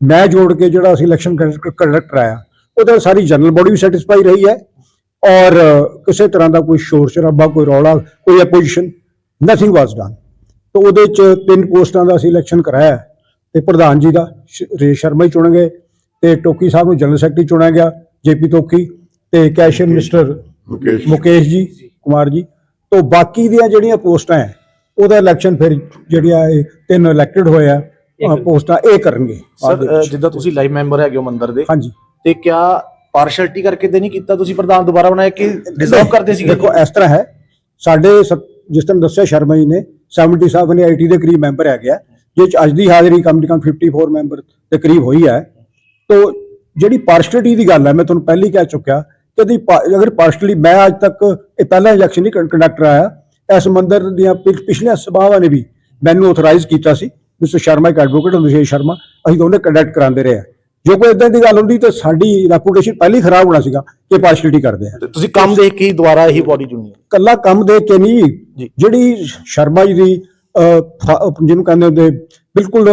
ਮੈਂ ਜੋੜ ਕੇ ਜਿਹੜਾ ਅਸੀਂ ਇਲੈਕਸ਼ਨ ਕੰਡਕਟ ਕਰਾਇਆ, ਉਹਦੇ ਸਾਰੀ ਜਨਰਲ ਬੋਡੀ ਵੀ ਸੈਟੀਸਫਾਈ ਰਹੀ ਹੈ ਔਰ ਕਿਸੇ ਤਰ੍ਹਾਂ ਦਾ ਕੋਈ ਸ਼ੋਰ ਸ਼ਰਾਬਾ, ਕੋਈ ਰੌਲਾ, ਕੋਈ ਆਪੋਜੀਸ਼ਨ ਨਥਿੰਗ ਵਾਸ ਡਨ ਤੋ ਉਹਦੇ ਚ ਤਿੰਨ ਪੋਸਟਾਂ ਦਾ ਅਸੀਂ ਇਲੈਕਸ਼ਨ ਕਰਾਇਆ ਹੈ। ਤੇ ਪ੍ਰਧਾਨ ਜੀ ਦਾ ਸ਼- ਰੇਸ਼ ਸ਼ਰਮਾ ਹੀ ਚੁਣੇ ਗਏ, ਤੇ ਟੋਕੀ ਸਾਹਿਬ ਨੂੰ ਜਨਰਲ ਸੈਕਟਰੀ ਚੁਣਿਆ ਗਿਆ ਜੇਪੀ ਟੋਕੀ ਤੇ ਕੈਸ਼ੀਅਰ ਮਿਸਟਰ ਮੁਕੇਸ਼। ਮੁਕੇਸ਼ ਜੀ ਕੁਮਾਰ ਜੀ। ਤੋਂ ਬਾਕੀ ਦੀਆਂ ਜਿਹੜੀਆਂ ਪੋਸਟਾਂ ਹੈ ਉਹਦਾ ਇਲੈਕਸ਼ਨ ਫਿਰ ਜਿਹੜੀਆਂ ਇਹ ਤਿੰਨ ਇਲੈਕਟਡ ਹੋਏ ਆ ਅ, ਪੋਸਟਾਂ ਇਹ ਕਰਨਗੇ ਸਰ। ਜਿੱਦਾਂ ਤੁਸੀਂ ਲਾਈਵ ਮੈਂਬਰ ਹੈਗੇ ਹੋ ਮੰਦਰ ਦੇ ਹਾਂਜੀ। ਤੇ ਕਿਆ ਪਾਰਸ਼ਲਟੀ ਕਰਕੇ ਤੇ ਨਹੀਂ ਕੀਤਾ ਤੁਸੀਂ ਪ੍ਰਧਾਨ ਦੁਬਾਰਾ ਬਣਾਇਆ ਕਿ ਡਿਜ਼ਰਵ ਕਰਦੇ ਸੀਗੇ? ਦੇਖੋ ਇਸ ਤਰ੍ਹਾਂ ਹੈ ਸਾਡੇ ਸਤ- ਜਿਸ ਤਰ੍ਹਾਂ ਦੱਸਿਆ ਸ਼ਰਮਾ ਜੀ ਨੇ 77 ਨੇ ਆਈਟੀ ਦੇ ਕਰੀਬ ਮੈਂਬਰ ਹੈਗੇ ਆ ਜਿਸ 'ਚ ਅੱਜ ਦੀ ਹਾਜ਼ਰੀ ਕਮ ਤੋਂ ਕਮ 54 ਮੈਂਬਰ ਦੇ ਕਰੀਬ ਹੋਈ ਹੈ। ਤੋਂ ਜਿਹੜੀ ਪਾਰਸ਼ਲਿਟੀ ਦੀ ਗੱਲ ਹੈ ਮੈਂ ਤੁਹਾਨੂੰ ਪਹਿਲੀ ਕਹਿ ਚੁੱਕਿਆ ਕਿ ਦੀ ਅਗਰ ਪਾਰਸ਼ਲੀ ਮੈਂ ਅੱਜ ਤੱਕ ਇਹ ਪਹਿਲਾ ਇਲੈਕਸ਼ਨ ਨਹੀਂ ਕੰਡਕਟ ਆਇਆ ਇਸ ਮੰਦਰ ਦੀਆਂ ਪਿਛ- ਪਿਛਲੀਆਂ ਸਭਾਵਾਂ ਨੇ ਵੀ ਮੈਨੂੰ ਆਥੋਰਾਈਜ਼ ਕੀਤਾ ਸੀ। ਮਿਸਟਰ ਸ਼ਰਮਾ ਇੱਕ ਐਡਵੋਕੇਟ ਹੁੰਦੇ ਸੀ ਸ਼ਰਮਾ ਅਸੀਂ ਦੋਨੇ ਕੰਡਕਟ ਕਰਾਉਂਦੇ ਰਹੇ ਜੋ ਕੋਈ ਇਦਾਂ ਦੀ ਗੱਲ ਹੁੰਦੀ ਤਾਂ ਸਾਡੀ ਰੈਪੂਟੇਸ਼ਨ ਪਹਿਲੀ ਖਰਾਬ ਹੋਣਾ ਸੀਗਾ ਕਿ ਪਾਰਸ਼ਲਿਟੀ ਕਰਦੇ ਆ। ਤੁਸੀਂ ਕੰਮ ਦੇਖ ਕੇ ਦੁਬਾਰਾ ਇਹੀ ਬੋਡੀ ਚੁਣੀ ਕੱਲਾ ਕੰਮ ਦੇਖ ਕੇ ਨਹੀਂ। ਜਿਹੜੀ ਸ਼ਰਮਾ ਜੀ ਦੀ ਜਿਹਨੂੰ ਕਹਿੰਦੇ ਹੁੰਦੇ ਬਿਲਕੁਲ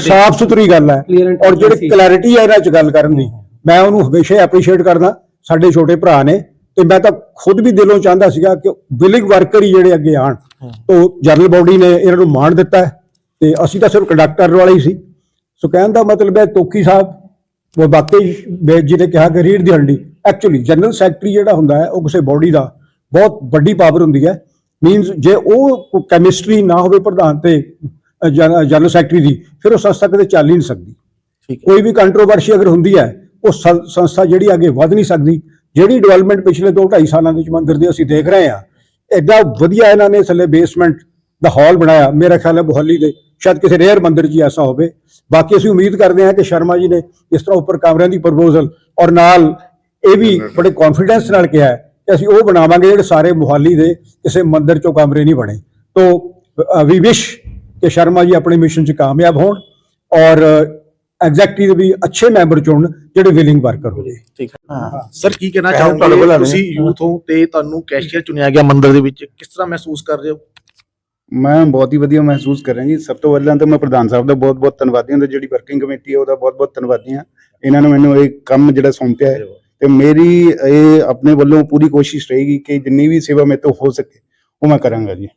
ਸਾਫ਼ ਸੁਥਰੀ ਗੱਲ ਹੈ। ਔਰ ਜਿਹੜੀ। ਕਲੈਰਿਟੀ ਹੈ ਇਹਨਾਂ ਚ ਗੱਲ ਕਰਨ ਦੀ। ਮੈਂ ਉਹਨੂੰ ਹਮੇਸ਼ਾ ਐਪਰੀਸ਼ੀਏਟ ਕਰਦਾ ਸਾਡੇ ਛੋਟੇ ਭਰਾ ਨੇ ਤੇ ਮੈਂ ਤਾਂ ਖੁਦ ਵੀ ਦਿਲੋਂ ਚਾਹੁੰਦਾ ਸੀਗਾ ਕਿ ਵਿਲਿੰਗ ਵਰਕਰ ਹੀ ਜਿਹੜੇ ਅੱਗੇ ਆਣ ਤੋਂ ਜਨਰਲ ਬੋਡੀ ਨੇ ਇਹਨਾਂ ਨੂੰ ਮਾਣ ਦਿੱਤਾ ਤੇ ਅਸੀਂ ਤਾਂ ਸਿਰਫ ਕੰਡਕਟਰ ਵਾਲੇ ਹੀ ਸੀ। ਸੋ ਕਹਿਣ ਦਾ ਮਤਲਬ ਹੈ ਤੋਕੀ ਸਾਹਿਬ ਉਹ ਬਾਕੀ ਬੇਜ ਜੀ ਨੇ ਕਿਹਾ ਕਿ ਰੀੜ ਦੀ ਹੰਡੀ ਐਕਚੁਅਲੀ ਜਨਰਲ ਸੈਕਟਰੀ ਜਿਹੜਾ ਹੁੰਦਾ ਹੈ ਉਹ ਕਿਸੇ ਬੋਡੀ ਦਾ ਬਹੁਤ ਵੱਡੀ ਪਾਵਰ ਹੁੰਦੀ ਹੈ। ਮੀਨਸ ਜੇ ਉਹ ਕੈਮਿਸਟਰੀ ਨਾ ਹੋਵੇ ਪ੍ਰਧਾਨ ਤੇ ਜਨਰਲ ਸੈਕਟਰੀ ਦੀ ਫਿਰ ਉਹ ਸੰਸਥਾ ਕਦੇ ਚੱਲ ਹੀ ਨਹੀਂ ਸਕਦੀ। ਕੋਈ ਵੀ ਕੰਟਰੋਵਰਸ਼ੀ ਅਗਰ ਹੁੰਦੀ ਹੈ ਉਹ ਸੰਸਥਾ ਜਿਹੜੀ ਅੱਗੇ ਵਧ ਨਹੀਂ ਸਕਦੀ, ਜਿਹੜੀ ਡਿਵੈਲਪਮੈਂਟ ਪਿਛਲੇ 2 2.5 ਸਾਲਾਂ ਦੇ ਵਿੱਚ ਮੰਦਿਰ ਦੀ ਅਸੀਂ ਦੇਖ ਰਹੇ ਹਾਂ ਐਡਾ ਵਧੀਆ ਇਹਨਾਂ ਨੇ ਥੱਲੇ ਬੇਸਮੈਂਟ ਦਾ ਹਾਲ ਬਣਾਇਆ, ਮੇਰਾ ਖਿਆਲ ਹੈ ਮੁਹੱਲੀ ਦੇ, ਸ਼ਾਇਦ ਕਿਸੇ ਰੇਅਰ ਮੰਦਿਰ ਜੀ ਐਸਾ ਹੋਵੇ। ਬਾਕੀ ਅਸੀਂ ਉਮੀਦ ਕਰਦੇ ਹਾਂ ਕਿ ਸ਼ਰਮਾ ਜੀ ਨੇ ਇਸ ਤਰ੍ਹਾਂ ਉੱਪਰ ਕਮਰਿਆਂ ਦੀ ਪ੍ਰਪੋਜ਼ਲ ਔਰ ਨਾਲ ਇਹ ਵੀ ਬੜੇ ਕੌਨਫੀਡੈਂਸ ਨਾਲ ਕਿਹਾ ਕਿ ਅਸੀਂ ਉਹ ਬਣਾਵਾਂਗੇ ਜਿਹੜੇ ਸਾਰੇ ਮੁਹੱਲੀ ਦੇ ਕਿਸੇ ਮੰਦਿਰ 'ਚੋਂ ਕਮਰੇ ਨਹੀਂ ਬਣੇ। ਤੋਂ ਵੀ ਵਿਸ਼ ਕਿ ਸ਼ਰਮਾ ਜੀ ਆਪਣੇ ਮਿਸ਼ਨ 'ਚ ਕਾਮਯਾਬ ਹੋਣ ਔਰ ਐਗਜ਼ੈਕਟਿਵ ਵੀ ਅੱਛੇ ਮੈਂਬਰ ਚੁਣਨ ਜਿਹੜੇ ਵਿਲਿੰਗ ਵਰਕਰ ਹੋਵੇ ਠੀਕ ਹੈ। ਸਰ ਕੀ ਕਹਿਣਾ ਕਹਿਣ ਤੁਹਾਡੇ ਕੋਲ ਚਾਹੋਗੇ ਤੁਸੀਂ ਯੂਥ ਹੋ ਤੇ ਤੁਹਾਨੂੰ ਕੈਸ਼ੀਅਰ ਚੁਣਿਆ ਗਿਆ ਮੰਦਿਰ ਦੇ ਵਿੱਚ। ਕਿਸ ਤਰ੍ਹਾਂ ਮਹਿਸੂਸ ਕਰ ਰਹੇ ਹੋ? ਮੈਂ ਬਹੁਤ ਹੀ ਵਧੀਆ ਮਹਿਸੂਸ ਕਰ ਰਿਹਾ ਜੀ। ਸਭ ਤੋਂ ਪਹਿਲਾਂ ਤਾਂ ਮੈਂ ਪ੍ਰਧਾਨ ਸਾਹਿਬ ਦਾ ਬਹੁਤ-ਬਹੁਤ ਧੰਨਵਾਦੀ ਹਾਂ ਤੇ ਜਿਹੜੀ ਵਰਕਿੰਗ ਕਮੇਟੀ ਹੈ ਉਹਦਾ ਬਹੁਤ-ਬਹੁਤ ਧੰਨਵਾਦੀ ਹਾਂ। ਇਹਨਾਂ ਨੇ ਮੈਨੂੰ ਇਹ ਕੰਮ ਜਿਹੜਾ ਸੌਂਪਿਆ ਹੈ ਤੇ ਮੇਰੀ ਇਹ ਆਪਣੇ ਵੱਲੋਂ ਪੂਰੀ ਕੋਸ਼ਿਸ਼ ਰਹੇਗੀ ਕਿ ਜਿੰਨੀ ਵੀ ਸੇਵਾ ਮੇਰੇ ਤੋਂ ਹੋ ਸਕੇ ਉਹ ਮੈਂ ਕਰਾਂਗਾ ਜੀ।